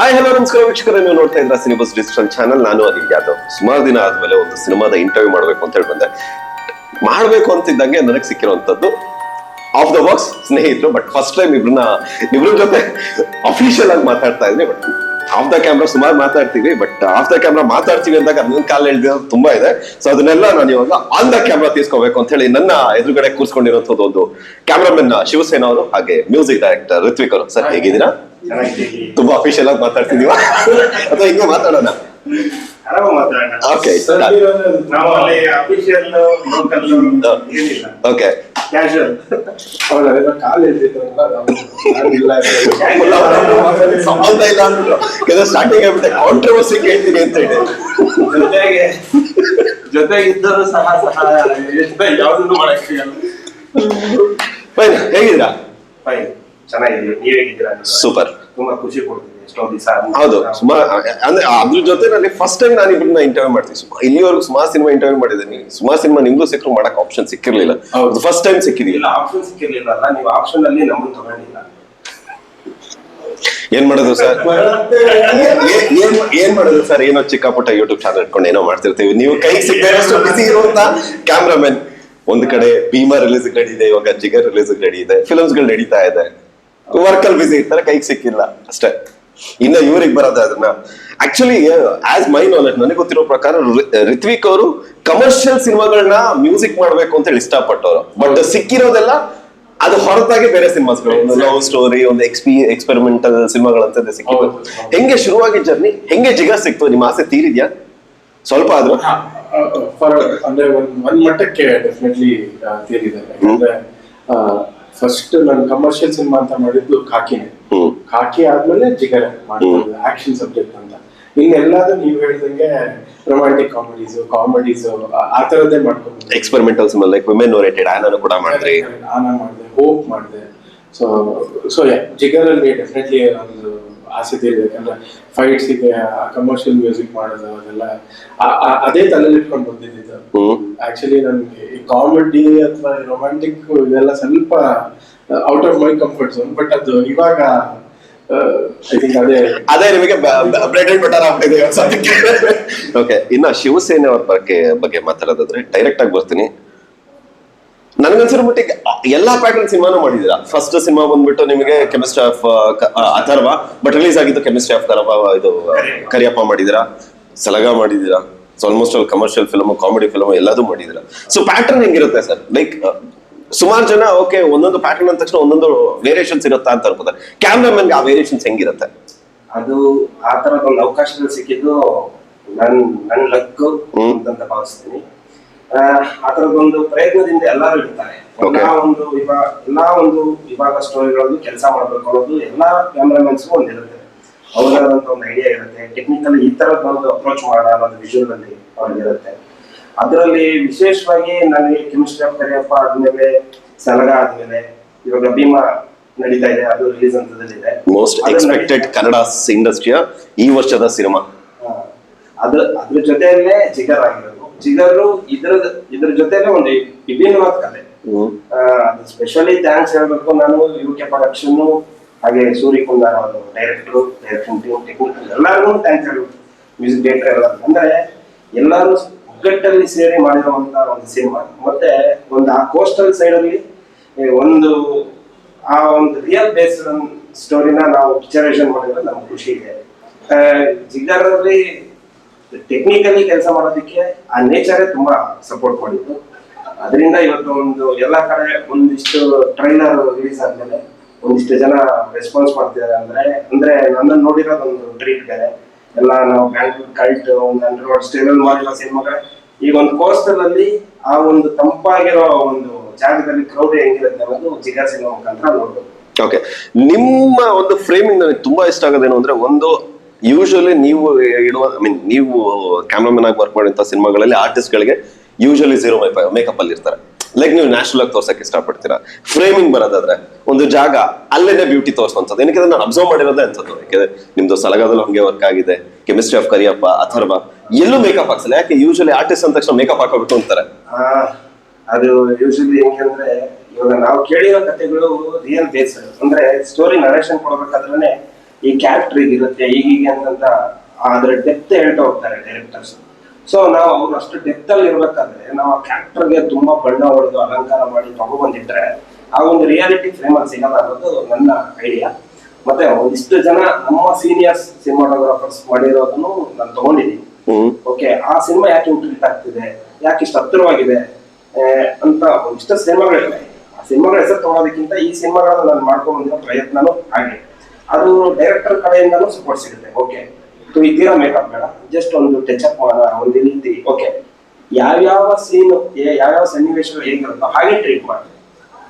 Hi hello ನಮಸ್ಕಾರ ವೀಕ್ಷಕರ, ನೀವು ನೋಡ್ತಾ ಇದ್ರ ಸಿನಿಮಾಸ್ ಡಿಸ್ಕ್ರಿಪ್ಷನ್ ಚಾನಲ್ ನಾನು ಅನಿಲ್ ಯಾದವ್ ಸುಮಾರು ದಿನ ಆದ್ಮೇಲೆ ಒಂದು ಸಿನಿಮಾದ ಇಂಟರ್ವ್ಯೂ ಮಾಡಬೇಕು ಅಂತ ಹೇಳಿ ಬಂದೆ ಮಾಡಬೇಕು ಅಂತಿದ್ದಂಗೆ ನನಗೆ ಸಿಕ್ಕಿರುವಂತದ್ದು ಆಫ್ ದ ಬಾಕ್ಸ್ ಸ್ನೇಹಿತರು ಬಟ್ ಫಸ್ಟ್ ಟೈಮ್ ಇಬ್ರನ್ನ, ಇಬ್ರ ಜೊತೆ ಅಫಿಷಿಯಲ್ ಆಗಿ ಮಾತಾಡ್ತಾ ಇದ್ದೀನಿ ಬಟ್ ಆಫ್ ದ ಕ್ಯಾಮ್ರಾ ಸುಮಾರು ಮಾತಾಡ್ತೀವಿ ಬಟ್ ಆಫ್ ದ ಕ್ಯಾಮ್ರಾ ಮಾತಾಡ್ತೀವಿ ಅಂದಾಗ ನನ್ನ ಕಾಲ ಎಳ್ದಿರೋದು ತುಂಬಾ ಇದೆ. ಸೊ ಅದನ್ನೆಲ್ಲ ನಾನು ಇವಾಗ ಆನ್ ದ ಕ್ಯಾಮ್ರಾ ತೀರ್ಸ್ಕೋಬೇಕು ಅಂತ ಹೇಳಿ ನನ್ನ ಎದುರುಗಡೆ ಕೂರ್ಸ್ಕೊಂಡಿರೋಂಥದ್ದು ಒಂದು ಕ್ಯಾಮ್ರಾಮನ್ ಶಿವಸೇನ ಅವರು ಹಾಗೆ ಮ್ಯೂಸಿಕ್ ಡೈರೆಕ್ಟರ್ ಋತ್ವಿಕ್ ಅವರು. ಸರ್ ಹೇಗಿದ್ದೀರಾ? ತುಂಬಾ ಅಫಿಷಿಯಲ್ ಆಗಿ ಮಾತಾಡ್ತಿದೀವ ಅಥವಾ ಹಿಂಗೆ ಮಾತಾಡೋಣ? ಓಕೆ ಓಕೆ ಕ್ಯಾಶುವಲ್ ಅವರೆಲ್ಲ ಕಾಲ್ ಎಳ್ದಿದ್ರಲ್ಲ ನಾವು ನಾನಿಲ್ಲ ಸಂಬಂಧ ಇಲ್ಲ ಅಂದ್ಬಿಟ್ಟು ಸ್ಟಾರ್ಟಿಂಗ್ ಆಗ್ಬಿಟ್ಟೆ ಕಾಂಟ್ರವರ್ಸಿ ಕೇಳ್ತೀನಿ ಅಂತ ಹೇಳಿ ಜೊತೆಗೆ ಜೊತೆಗಿದ್ದರೂ ಸಹ ಸಹ ಯಾವ್ದನ್ನು ಮಾಡಕ್ಕೆ ಫೈನ್ ಹೇಗಿದ್ದೀರಾ ಫೈನ್ ಚೆನ್ನಾಗಿದ್ದೀವಿ ನೀವ್ ಹೇಗಿದ್ದೀರಾ ಸೂಪರ್ ತುಂಬಾ ಖುಷಿ ಕೊಡ್ತೀವಿ ಹೌದು. ಸುಮಾರು ಅಂದ್ರೆ ಅದ್ರ ಜೊತೆ ನನಗೆ ಫಸ್ಟ್ ಟೈಮ್ ನಾನು ಇಬ್ಬರನ್ನ ಇಂಟರ್ವ್ಯೂ ಮಾಡ್ತೀನಿ. ಸುಮಾರು ಇಲ್ಲಿವರೆಗೂ ಸುಮಾರು ಸಿನಿಮಾ ಇಂಟರ್ವ್ಯೂ ಮಾಡಿದ್ದೀನಿ. ಸುಮಾರು ಸಿನಿಮಾ ನಿಮ್ಗೂ ಸಿಕ್ಕರು ಮಾಡಕ್ ಆಪ್ಷನ್ ಸಿಕ್ಕಿರ್ಲಿಲ್ಲ. ಫಸ್ಟ್ ಟೈಮ್ ಸಿಕ್ಕಿದೀಲ್ಲ ಆಪ್ಷನ್ ಸಿಕ್ಕಿರ್ಲಿಲ್ಲ. ನೀವು ಆಪ್ಷನ್ ಅಲ್ಲಿ ನಮ್ಮನ್ನು ತಗೊಂಡಿಲ್ಲ. ಏನ್ ಮಾಡೋದು ಸರ್ ಏನ್ ಏನ್ ಮಾಡೋದು ಸರ್ ಏನೋ ಚಿಕ್ಕ ಪುಟ್ಟ ಯೂಟ್ಯೂಬ್ ಚಾನಲ್ ಇಟ್ಕೊಂಡು ಏನೋ ಮಾಡ್ತಿರ್ತೀವಿ. ನೀವು ಕೈ ಸಿಗ್ದಷ್ಟು ಬಿಸಿ ಇರುವಂತ ಕ್ಯಾಮ್ರಾಮನ್ ಒಂದ್ ಕಡೆ ಭೀಮಾ ರಿಲೀಸ್ ನಡೀದೆ ಇವಾಗ ಜಿಗರ್ ರಿಲೀಸ್ ನಡೀದೆ ಫಿಲ್ಮ್ಸ್ಗಳು ನಡೀತಾ ಇದೆ. ವರ್ಕ್ ಅಲ್ಲಿ ಬಿಸಿ ಇರ್ತಾರೆ ಕೈಗೆ ಸಿಕ್ಕಿಲ್ಲ. ಅಷ್ಟೇ. ಇನ್ನ ಇವ್ರಿಗೆ ಬರೋದ ಅದನ್ನ. ಆಕ್ಚುಲಿ ಆಸ್ ಮೈ ನಾಲೆಜ್ ನನಗೆ ಗೊತ್ತಿರೋ ಪ್ರಕಾರ ರಿತ್ವಿಕ್ ಅವರು ಕಮರ್ಷಿಯಲ್ ಸಿನಿಮಾಗಳನ್ನ ಮ್ಯೂಸಿಕ್ ಮಾಡ್ಬೇಕು ಅಂತ ಹೇಳಿ ಇಷ್ಟಪಟ್ಟವರು. ಬಟ್ ಸಿಕ್ಕಿರೋದೆಲ್ಲ ಅದು ಹೊರತಾಗಿ ಬೇರೆ ಸಿನಿಮಾಸ್ಗಳು. ಒಂದು ಲವ್ ಸ್ಟೋರಿ ಒಂದು ಎಕ್ಸ್ಪಿ ಎಕ್ಸ್ಪೆರಿಮೆಂಟಲ್ ಸಿನಿಮಾಗಳಂತದ್ದೇ ಸಿಕ್ಕಿದ್ರು. ಹೆಂಗೆ ಶುರುವಾಗಿ ಜರ್ನಿ ಹೆಂಗೆ ಜಿಗ ಸಿಕ್ತು? ನಿಮ್ಮ ಆಸೆ ತೀರಿದ್ಯಾ? ಸ್ವಲ್ಪ ಆದ್ರೂ. ಅಂದ್ರೆ ಒಂದ್ ಮಟ್ಟಕ್ಕೆ ಡೆಫಿನೆಟ್ಲಿ ತೀರಿದೆ. ಫಸ್ಟ್ ನಾನು ಕಮರ್ಷಿಯಲ್ ಸಿನಿಮಾ ಅಂತ ಮಾಡಿದ್ದು ಕಾಕಿನೇ. ಕಾಕಿ ಆದ್ಮೇಲೆ ಜಿಗರ ಮಾಡಿದ್ದು ಆಕ್ಷನ್ ಸಬ್ಜೆಕ್ಟ್ ಅಂತ. ಇನ್ನೆಲ್ಲಾದ್ರೂ ನೀವು ಹೇಳ್ದಂಗೆ ರೊಮ್ಯಾಂಟಿಕ್ ಕಾಮಿಡೀಸ್ ಕಾಮಿಡೀಸ್ ಆ ತರದ್ದೇ ಮಾಡ್ಕೊಂಡು experimental cinema like women oriented ಆನನು ಕೂಡ ಮಾಡಿದ್ರಿ. ಆನ ಮಾಡಿದೆ ಹೋಪ್ ಮಾಡಿದೆ. ಸೊ ಸೊ ಜಿಗರಲ್ಲಿ ಡೆಫಿನೆಟ್ಲಿ ಒಂದು ಆಸೆ ತೀರ್ಬೇಕಂದ್ರೆ ಯಾಕಂದ್ರೆ ಫೈಟ್ಸ್ ಇದೆ ಕಮರ್ಷಿಯಲ್ ಮ್ಯೂಸಿಕ್ ಮಾಡೋದು ಅದೆಲ್ಲ ಅದೇ ತಲೆಯಲ್ಲಿ ಇಟ್ಕೊಂಡು ಬಂದಿದ್ದು ಆಕ್ಚುಲಿ ಈ ಕಾಮಿಡಿ ಅಥವಾ ರೊಮ್ಯಾಂಟಿಕ್ ಇದೆಲ್ಲ ಸ್ವಲ್ಪ out of my comfort zone but ಅದು ಇವಾಗ ಐ ಥಿಂಕ್ ಅದೇ. ಅದೇ ನಿಮಗೆ ಓಕೆ ಇನ್ನ ಶಿವಸೇನೆ ಅವ್ರ ಬಗ್ಗೆ ಬಗ್ಗೆ ಮಾತಾಡೋದಾದ್ರೆ ಡೈರೆಕ್ಟ್ ಆಗಿ ಬರ್ತೀನಿ. ನನಗನ್ಸಿರೋ ಮಟ್ಟಿಗೆ ಎಲ್ಲಾ ಪ್ಯಾಟರ್ನ್ ಸಿನಿಮಾನು ಮಾಡಿದೀರಾ ಫಸ್ಟ್ ಸಿನಿಮಾ ಬಂದ್ಬಿಟ್ಟು ನಿಮಗೆ chemistry of Atharva but release ಆಗಿದ್ದು ಕೆಮಿಸ್ಟ್ರಿ ಆಫ್ ಕರವ ಇದು ಕರಿಯಪ್ಪ ಮಾಡಿದೀರಾ ಸಲಗ ಮಾಡಿದೀರಾ so almost all commercial film comedy film ಎಲ್ಲದೂ ಮಾಡಿದೀರಾ ಸೊ ಪ್ಯಾಟರ್ನ್ ಹೆಂಗಿರುತ್ತೆ ಸರ್ ಲೈಕ್ ಸುಮಾರು ಜನ ಓಕೆ ಒಂದೊಂದು ಪ್ಯಾಟರ್ನ್ ಅಂದ ತಕ್ಷಣ ಒಂದೊಂದು ವೇರಿಯೇಷನ್ಸ್ ಇರುತ್ತಾ ಅಂತ ಅನ್ಕೋತಾರೆ. ಕ್ಯಾಮ್ರಾಮನ್ಗೆ ಆ ವೇರಿಯೇಷನ್ಸ್ ಹೆಂಗಿರುತ್ತೆ? ಅದು ಆ ತರದ ಒಂದು ಅವಕಾಶಗಳು ಸಿಕ್ಕಿದ್ದು ನನ್ ನನ್ ಲಕ್. ಅಂತ ಭಾವಿಸ್ತೀನಿ. ತರದೊಂದು ಪ್ರಯತ್ನದಿಂದ ಎಲ್ಲರೂ ಇರ್ತಾರೆ. ಎಲ್ಲಾ ಒಂದು ವಿಭಾಗ ಎಲ್ಲಾ ಒಂದು ವಿಭಾಗ ಸ್ಟೋರಿಗಳಲ್ಲಿ ಕೆಲಸ ಮಾಡ್ಬೇಕು ಅನ್ನೋದು ಎಲ್ಲಾ ಕ್ಯಾಮ್ರಾಮನ್ಸ್ ಒಂದಿರುತ್ತೆ. ಅವ್ರದಂತ ಒಂದು ಐಡಿಯಾ ಇರುತ್ತೆ. ಟೆಕ್ನಿಕಲ್ ಈ ತರದ ಒಂದು ಅಪ್ರೋಚ್ ಮಾಡೋಣ ಅನ್ನೋದು ವಿಜುವಲ್ ಅಲ್ಲಿ ಅವ್ರಿಗೆ ಇರುತ್ತೆ ಅದರಲ್ಲಿ ವಿಶೇಷವಾಗಿ ನನಗೆ ಕೆಮಿಸ್ಟ್ರಿ ಆಫ್ ಕರಿಯಪ್ಪ ಆದ್ಮೇಲೆ ಸಲಗ ಆದ್ಮೇಲೆ ಇವಾಗ ಭೀಮಾ ನಡೀತಾ ಇದೆ. ಅದು ರಿಲೀಸ್ ಹಂತದಲ್ಲಿದೆ. ಮೋಸ್ಟ್ ಎಕ್ಸ್ಪೆಕ್ಟೆಡ್ ಕನ್ನಡ ಇಂಡಸ್ಟ್ರಿಯ ಈ ವರ್ಷದ ಸಿನಿಮಾ. ಅದ್ರ ಅದ್ರ ಜೊತೆಯಲ್ಲೇ ಜಿಗರ್ ಆಗಿರೋದು ಜಿಗರು ಇದ್ರ ಇದ್ರ ಜೊತೆನೆ ಒಂದು ವಿಭಿನ್ನವಾದ ಕಥೆ ಸ್ಪೆಷಲಿ ಥ್ಯಾಂಕ್ಸ್ ಹೇಳ್ಬೇಕು ನಾನು ಯು ಕೆ ಪ್ರೊಡಕ್ಷನ್ ಹಾಗೆ ಸೂರ್ಯ ಕುಂದಾರ ಅವರು ಡೈರೆಕ್ಟರ್ ಡೈರೆಕ್ಷನ್ ಟೀಮ್ ಟೆಕ್ನಿಕಲ್ ಎಲ್ಲರಿಗೂ ಥ್ಯಾಂಕ್ಸ್ ಹೇಳ್ಬೇಕು. ಮ್ಯೂಸಿಕ್ ಡೈರೆಕ್ಟರ್ ಎಲ್ಲ. ಅಂದ್ರೆ ಎಲ್ಲರೂ ಒಗ್ಗಟ್ಟಲ್ಲಿ ಸೇರಿ ಮಾಡಿರುವಂತ ಒಂದು ಸಿನಿಮಾ. ಮತ್ತೆ ಒಂದು ಆ ಕೋಸ್ಟಲ್ ಸೈಡ್ ಅಲ್ಲಿ ಒಂದು ಆ ಒಂದು ರಿಯಲ್ ಬೇಸ್ಡ್ ಸ್ಟೋರಿನ ನಾವು ಪಿಕ್ಚರೈಸನ್ ಮಾಡಿದ್ರೆ ನಮ್ಗೆ ಖುಷಿ ಇದೆ. ಜಿಗರಲ್ಲಿ ಟೆಕ್ನಿಕಲಿ ಕೆಲಸ ಮಾಡೋದಕ್ಕೆ ಆ ನೇಚರೇ ತುಂಬಾ ಸಪೋರ್ಟ್ ಮಾಡಿತ್ತು. ಅದರಿಂದ ಇವತ್ತು ಒಂದು ಎಲ್ಲ ಕಡೆ ಒಂದಿಷ್ಟು ಟ್ರೈಲರ್ ರಿಲೀಸ್ ಆದ್ಮೇಲೆ ಒಂದಿಷ್ಟು ಜನ ರೆಸ್ಪಾನ್ಸ್ ಮಾಡ್ತಿದ್ದಾರೆ ಅಂದ್ರೆ ಅಂದ್ರೆ ನನ್ನನ್ನು ನೋಡಿರೋದೊಂದು ಟ್ರೀಟ್ ಬೇರೆ. ಎಲ್ಲ ನಾವು ಬ್ಯಾಂಗ್ಳೂರ್ ಕಲ್ಟ್ ಒಂದು ಅಂಡರ್ವರ್ಡ್ ಸ್ಟೇಲ್ ಮಾಡಿರೋ ಸಿನಿಮಾಗಳೇ. ಈಗ ಒಂದು ಕೋಸ್ಟಲ್ ಅಲ್ಲಿ ಆ ಒಂದು ತಂಪಾಗಿರೋ ಒಂದು ಜಾಗದಲ್ಲಿ ಕ್ರೌಡ್ ಹೆಂಗಿರುತ್ತೆ ಅನ್ನೋದು ಜಿಗಾ ಸಿನಿಮಾ ಮುಖಾಂತರ ನೋಡ್ಬೋದು. ಓಕೆ ನಿಮ್ಮ ಒಂದು ಫ್ರೇಮಿಂಗ್ ನನಗೆ ತುಂಬಾ ಇಷ್ಟ ಆಗೋದೇನು ಅಂದ್ರೆ ಒಂದು ಯೂಶಲಿ ನೀವು ಇಡುವ ಐ ಮೀನ್ ನೀವು ಕ್ಯಾಮ್ರಾಮನ್ ಆಗಿ ವರ್ಕ್ ಮಾಡಿದಂತ ಸಿನಿಮಾಗಳಲ್ಲಿ ಆರ್ಟಿಸ್ಟ್ ಗಳಿಗೆ ಯೂಶಲಿ ಝೀರೋ ಮೇಕಪ್ ಅಲ್ಲಿ ಇರ್ತಾರೆ. ಲೈಕ್ ನೀವು ನ್ಯಾಚುರಲ್ ಆಗಿ ತೋರ್ಸಕ್ ಇಷ್ಟಪಡ್ತೀರಾ? ಫ್ರೇಮಿಂಗ್ ಬರೋದಾದ್ರೆ ಒಂದು ಜಾಗ ಅಲ್ಲೇನೆ ಬ್ಯೂಟಿ ತೋರಿಸುವಂಥದ್ದು. ಏನಕ್ಕೆ ನಾನು ಅಬ್ಸರ್ವ್ ಮಾಡಿರೋದೇ ಅಂತದ್ದು ಯಾಕೆಂದ್ರೆ ನಿಮ್ದು ಸಲಗಾದಲ್ಲೂ ಹಂಗೆ ವರ್ಕ್ ಆಗಿದೆ. ಕೆಮಿಸ್ಟ್ರಿ ಆಫ್ ಕರಿಯಪ್ಪ ಅಥರ್ವ, ಎಲ್ಲೂ ಮೇಕಪ್ ಹಾಕ್ಸಲ್ಲ. ಯಾಕೆ ಯೂಶಲಿ ಆರ್ಟಿಸ್ಟ್ ಅಂದ ತಕ್ಷಣ ಮೇಕಪ್ ಹಾಕೋಬೇಕು ಅಂತಾರೆ? ಅದು ಯೂಶಲಿ ಹೆಂಗಂದ್ರೆ ಇವಾಗ ನಾವು ಕೇಳಿರೋ ಕಥೆಗಳು ರಿಯಲ್ ಬೇಸ್ ಅಂದ್ರೆ ಸ್ಟೋರಿ ನರೇಷನ್ ಕೊಡ್ಬೇಕಾದ್ರೆ ಈ ಕ್ಯಾರೆಕ್ಟರ್ ಇರುತ್ತೆ ಹೀಗೀಗೆ ಅಂತಂತ ಅದ್ರ ಡೆಪ್ತ್ ಹೇಳ್ತಾ ಹೋಗ್ತಾರೆ ಡೈರೆಕ್ಟರ್ಸ್ ಸೊ ನಾವು ಅವ್ರು ಅಷ್ಟು ಡೆಪ್ತ್ ಅಲ್ಲಿ ಇರ್ಬೇಕಾದ್ರೆ ನಾವು ಆ ಕ್ಯಾರೆಕ್ಟರ್ಗೆ ತುಂಬಾ ಬಣ್ಣ ಹೊಡೆದು ಅಲಂಕಾರ ಮಾಡಿ ತಗೊಬಂದಿಟ್ರೆ ಆ ಒಂದು ರಿಯಾಲಿಟಿ ಫ್ರೇಮ್ ಅಲ್ಲಿ ಸಿಗಲ್ಲ ಅನ್ನೋದು ನನ್ನ ಐಡಿಯಾ ಮತ್ತೆ ಒಂದಿಷ್ಟು ಜನ ನಮ್ಮ ಸೀನಿಯರ್ಸ್ ಸಿನಿಮಾಟೋಗ್ರಾಫರ್ಸ್ ಮಾಡಿರೋದನ್ನು ನಾನು ತಗೊಂಡಿದ್ದೀನಿ. ಓಕೆ ಆ ಸಿನಿಮಾ ಯಾಕೆ ಇಂಟ್ರೀಟ್ ಆಗ್ತಿದೆ ಯಾಕೆ ಇಷ್ಟು ಹತ್ತಿರವಾಗಿದೆ ಅಂತ ಒಂದಿಷ್ಟು ಸಿನಿಮಾಗಳಿವೆ. ಆ ಸಿನಿಮಾಗಳ ಹೆಸರು ತಗೊಳೋದಕ್ಕಿಂತ ಈ ಸಿನಿಮಾಗಳನ್ನ ನಾನು ಮಾಡ್ಕೊಂಡು ಬಂದಿರೋ ಪ್ರಯತ್ನನೂ ಹಾಗೆ ಅದು ಡೈರೆಕ್ಟರ್ ಕಡೆಯಿಂದನೂ ಸಪೋರ್ಟ್ ಸಿಗುತ್ತೆ. ಓಕೆ ಇದ್ದೀರಾ ಮೇಕಪ್ ಬೇಡ. ಜಸ್ಟ್ ಒಂದು ಟಚ್ ಅಪ್ ಮಾಡೋಣ ಒಂದು ರೀತಿ ಓಕೆ ಯಾವ್ಯಾವ ಸೀನ್ ಯಾವ್ಯಾವ ಸನ್ನಿವೇಶಗಳು ಹೇಗಿರುತ್ತೋ ಹಾಗೆ ಟ್ರೀಟ್ ಮಾಡಿ.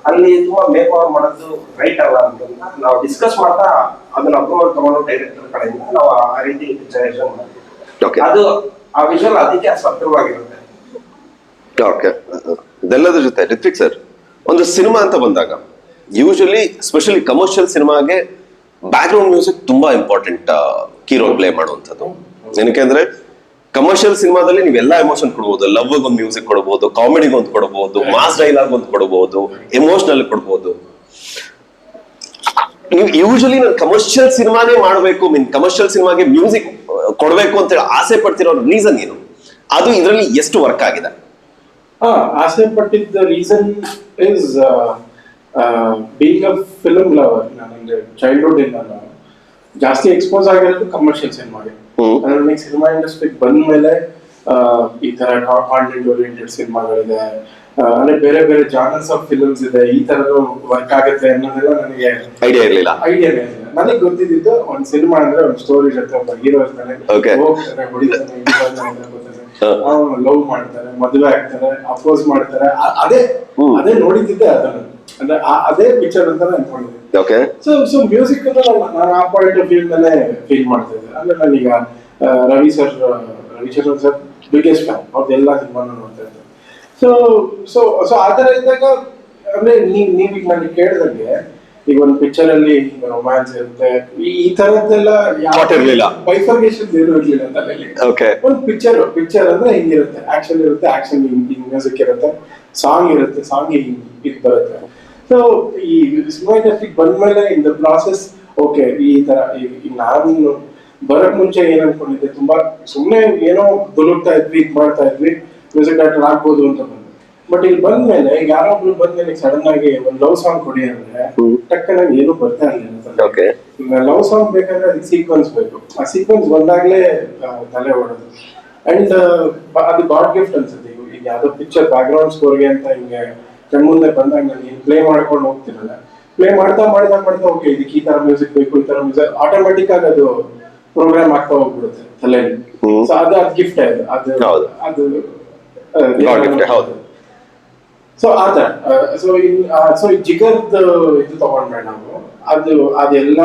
ಅಲ್ಲಿ ತುಂಬಾ ಮೇಕ್ ಓವರ್ ಮಾಡೋದು ರೈಟ್ ಅಲ್ಲ ಅಂತ ನಾವು ಡಿಸ್ಕಸ್ ಮಾಡ್ತಾ ಅದನ್ನ ಅಪ್ರೂವಲ್ ತಗೊಂಡು ಡೈರೆಕ್ಟರ್ ಕಡೆಯಿಂದ ನಾವು ಆ ರೀತಿ ಜನರೇಷನ್ ಮಾಡ್ತೀವಿ. ಓಕೆ ಅದು ಆ ವಿಷಲ್ ಅದಕ್ಕೆ ಸತ್ರವಾಗಿರುತ್ತೆ ಓಕೆ ಇದೆಲ್ಲದರ ಜೊತೆ ರಿತ್ವಿಕ್ ಸರ್ ಒಂದು ಸಿನಿಮಾ ಅಂತ ಬಂದಾಗ ಯೂಶಲಿ ಸ್ಪೆಷಲಿ ಕಮರ್ಷಿಯಲ್ ಸಿನಿಮಾಗೆ ಬ್ಯಾಕ್ಗ್ರೌಂಡ್ ಮ್ಯೂಸಿಕ್ ತುಂಬಾ ಇಂಪಾರ್ಟೆಂಟ್ ಕೀ ರೋಲ್ ಪ್ಲೇ ಮಾಡುವಂಥದ್ದು. ಏನಕ್ಕೆ ಕಮರ್ಷಿಯಲ್ ಸಿನಿಮಾದಲ್ಲಿ ನೀವೆಲ್ಲ ಎಮೋಷನ್ ಕೊಡ್ಬೋದು. ಲವ್ ಒಂದು ಮ್ಯೂಸಿಕ್ ಕೊಡಬಹುದು ಕಾಮಿಡಿಗೆ ಒಂದು ಕೊಡಬಹುದು ಮಾಸ್ ಡೈಲಾಗ್ ಒಂದು ಕೊಡ್ಬೋದು ಎಮೋಷನಲ್ ಕೊಡ್ಬೋದು. ನೀವು ಯೂಶಲಿ ನಾನು ಕಮರ್ಷಿಯಲ್ ಸಿನಿಮಾನೇ ಮಾಡಬೇಕು ಮೀನ್ ಕಮರ್ಷಿಯಲ್ ಸಿನಿಮಾಗೆ ಮ್ಯೂಸಿಕ್ ಕೊಡಬೇಕು ಅಂತ ಹೇಳಿ ಆಸೆ ಪಡ್ತಿರೋ ರೀಸನ್ ಏನು? ಅದು ಇದರಲ್ಲಿ ಎಷ್ಟು ವರ್ಕ್ ಆಗಿದೆ? ಹಾ ಆಸೆ ಪಟ್ಟಿದ್ದ reason is being a film lover ನನಗೆ ಚೈಲ್ಡ್ಹುಡ್ ಇಂದ ನಾನು ಜಾಸ್ತಿ ಎಕ್ಸ್ಪೋಸ್ ಆಗಿರೋದು ಕಮರ್ಷಿಯಲ್ ಸಿನಿಮಾಗೆ ಅದ್ರಲ್ಲಿ ನನಗೆ ಸಿನಿಮಾ ಇಂಡಸ್ಟ್ರಿಗೆ ಬಂದ ಮೇಲೆ ಈ ತರ ಕಾಂಟೆಂಟ್ ಓರಿಯೆಂಟೆಡ್ ಸಿನಿಮಾಗಳಿದೆ ಅಂದ್ರೆ ಬೇರೆ ಬೇರೆ ಜಾನರ್ಸ್ ಆಫ್ ಫಿಲ್ಮ್ಸ್ ಇದೆ ಈ ತರದ್ದು ವರ್ಕ್ ಆಗುತ್ತೆ ಅನ್ನೋದೆಲ್ಲ ನನಗೆ ಐಡಿಯಾ ಇರಲಿಲ್ಲ. ಐಡಿಯಾ ಇರಲಿಲ್ಲ. ನನಗೆ ಗೊತ್ತಿದ್ದು ಒಂದ್ ಸಿನಿಮಾ ಅಂದ್ರೆ ಒಂದ್ ಸ್ಟೋರಿ ಜೊತೆ ಒಬ್ಬ ಹೀರೋ ಇರ್ತಾನೆ ಲವ್ ಮಾಡ್ತಾರೆ ಮದುವೆ ಆಗ್ತಾರೆ ಅಪೋಸ್ ಮಾಡ್ತಾರೆ ಅದೇ. ಅದೇ ನೋಡಿದ್ದೆ ಅದನ್ನ. ಅಂದ್ರೆ ಆ- ಅದೇ ಪಿಕ್ಚರ್ ಅಂತ ಅನ್ಕೊಂಡಿದ್ದೆ ಓಕೆ ಸೊ ಸೊ ಮ್ಯೂಸಿಕ್ ನಾನು ಆ ಪಾಯಿಂಟ್ ಆಫ್ ವ್ಯೂ ಮೇಲೆ ಫೀಲ್ ಮಾಡ್ತಾ ಇದ್ದೆ. ಅಂದ್ರೆ ನಾನೀಗ ಆ, Ravi sir Ravichandran sir biggest fan ಅವ್ರದ್ದೆಲ್ಲ ಸಿನಿಮಾನು ನೋಡ್ತಾ ಇದ್ದೆ. ಸೊ ಸೊ ಸೊ ಆ ಥರ ಇದ್ದಾಗ ಅಂದ್ರೆ ನೀವ್ ಈಗ ನನಗೆ ಕೇಳಿದಂಗೆ ಈಗ ಒಂದು ಪಿಕ್ಚರ್ ಅಲ್ಲಿ ರೊಮ್ಯಾನ್ಸ್ ಇರುತ್ತೆ. ಈ ಈ ತರದ್ದೆಲ್ಲ ಇರಲಿಲ್ಲ ಇರ್ಲಿಲ್ಲ. ಬೈಫರ್ಗೇಷನ್ ಏನು ಇರ್ಲಿಲ್ಲ ತಲೆಯಲ್ಲಿ ಓಕೆ ಒಂದು ಪಿಕ್ಚರ್ ಪಿಕ್ಚರ್ ಅಂದ್ರೆ ಹಿಂಗಿರುತ್ತೆ. ಆಕ್ಷನ್ ಇರುತ್ತೆ ಆಕ್ಷನ್ ಹಿಂಗ್ ಮ್ಯೂಸಿಕ್ ಇರುತ್ತೆ. ಸಾಂಗ್ ಇರುತ್ತೆ ಸಾಂಗ್ ಹಿಂಗ್ ಇದು ಬರುತ್ತೆ. ಸೊ ಈ ಸಿನಿಮಾ ಇಂಡಸ್ಟ್ರಿಗೆ ಬಂದ್ಮೇಲೆ ಇನ್ ದ ಪ್ರಾಸೆಸ್ ಓಕೆ ಈ ತರ ನಾನು ಬರಕ್ ಮುಂಚೆ ಏನ್ ಅನ್ಕೊಂಡಿದ್ದೆ ತುಂಬಾ ಸುಮ್ಮನೆ ಏನೋ ದುಲುಕ್ತಾ ಇದ್ವಿ ಇದ್ ಮಾಡ್ತಾ ಇದ್ವಿ ಮ್ಯೂಸಿಕ್ ಡೈರೆಕ್ಟರ್ ಆಗ್ಬೋದು ಅಂತ ಬಂದ್ವಿ ಬಟ್ ಇಲ್ಲಿ ಬಂದ್ಮೇಲೆ ಈಗ ಯಾರೋ ಒಬ್ರು ಬಂದ್ಮೇಲೆ ಸಡನ್ ಆಗಿ ಒಂದು ಲವ್ ಸಾಂಗ್ ಕೊಡಿ ಅಂದ್ರೆ ಹ್ಮ್. ಟಕ್ಕನಾಗಿ ಏನು ಬರ್ತಾ ಇಲ್ಲ ಲವ್ ಸಾಂಗ್ ಬೇಕಂದ್ರೆ ಅದಕ್ಕೆ ಸೀಕ್ವೆನ್ಸ್ ಬೇಕು. ಆ ಸೀಕ್ವೆನ್ಸ್ ಬಂದಾಗ್ಲೇ ತಲೆ ಹೊಡೋದು ಅಂಡ್ ಅದು ಗಾಡ್ ಗಿಫ್ಟ್ ಅನ್ಸುತ್ತೆ. ಈಗ ಯಾವ್ದೋ ಪಿಕ್ಚರ್ ಬ್ಯಾಕ್ ಗ್ರೌಂಡ್ ಸ್ಕೋರ್ಗೆ ಅಂತ ಹಿಂಗೆ ಕಣ್ಮುಂದೆ ಬಂದಾಗ ನಾನು ಪ್ಲೇ ಮಾಡ್ಕೊಂಡು ಹೋಗ್ತಿರಲ್ಲ ಪ್ಲೇ ಮಾಡ್ತಾ ಮಾಡ್ತಾ ಮಾಡ್ತಾ ಓಕೆ ಇದಕ್ಕೆ ಈ ತರ ಮ್ಯೂಸಿಕ್ ಬೇಕು ಈ ತರ ಮ್ಯೂಸಿಕ್ ಆಟೋಮೆಟಿಕ್ ಆಗಿ ಅದು ಪ್ರೋಗ್ರಾಮ್ ಆಗ್ತಾ ಹೋಗ್ಬಿಡುತ್ತೆ ತಲೆಯಲ್ಲಿ ಸೊ ಅದು ಅದು ಗಿಫ್ಟ್ ಅದು ಅದು ಹೌದು. ಸೊ ಆತರ ಸೊ ಸೊ ಈ ಜಿಗರ್ ಇದು ತಗೊಂಡ್ರೆ ನಾವು ಅದು ಅದೆಲ್ಲ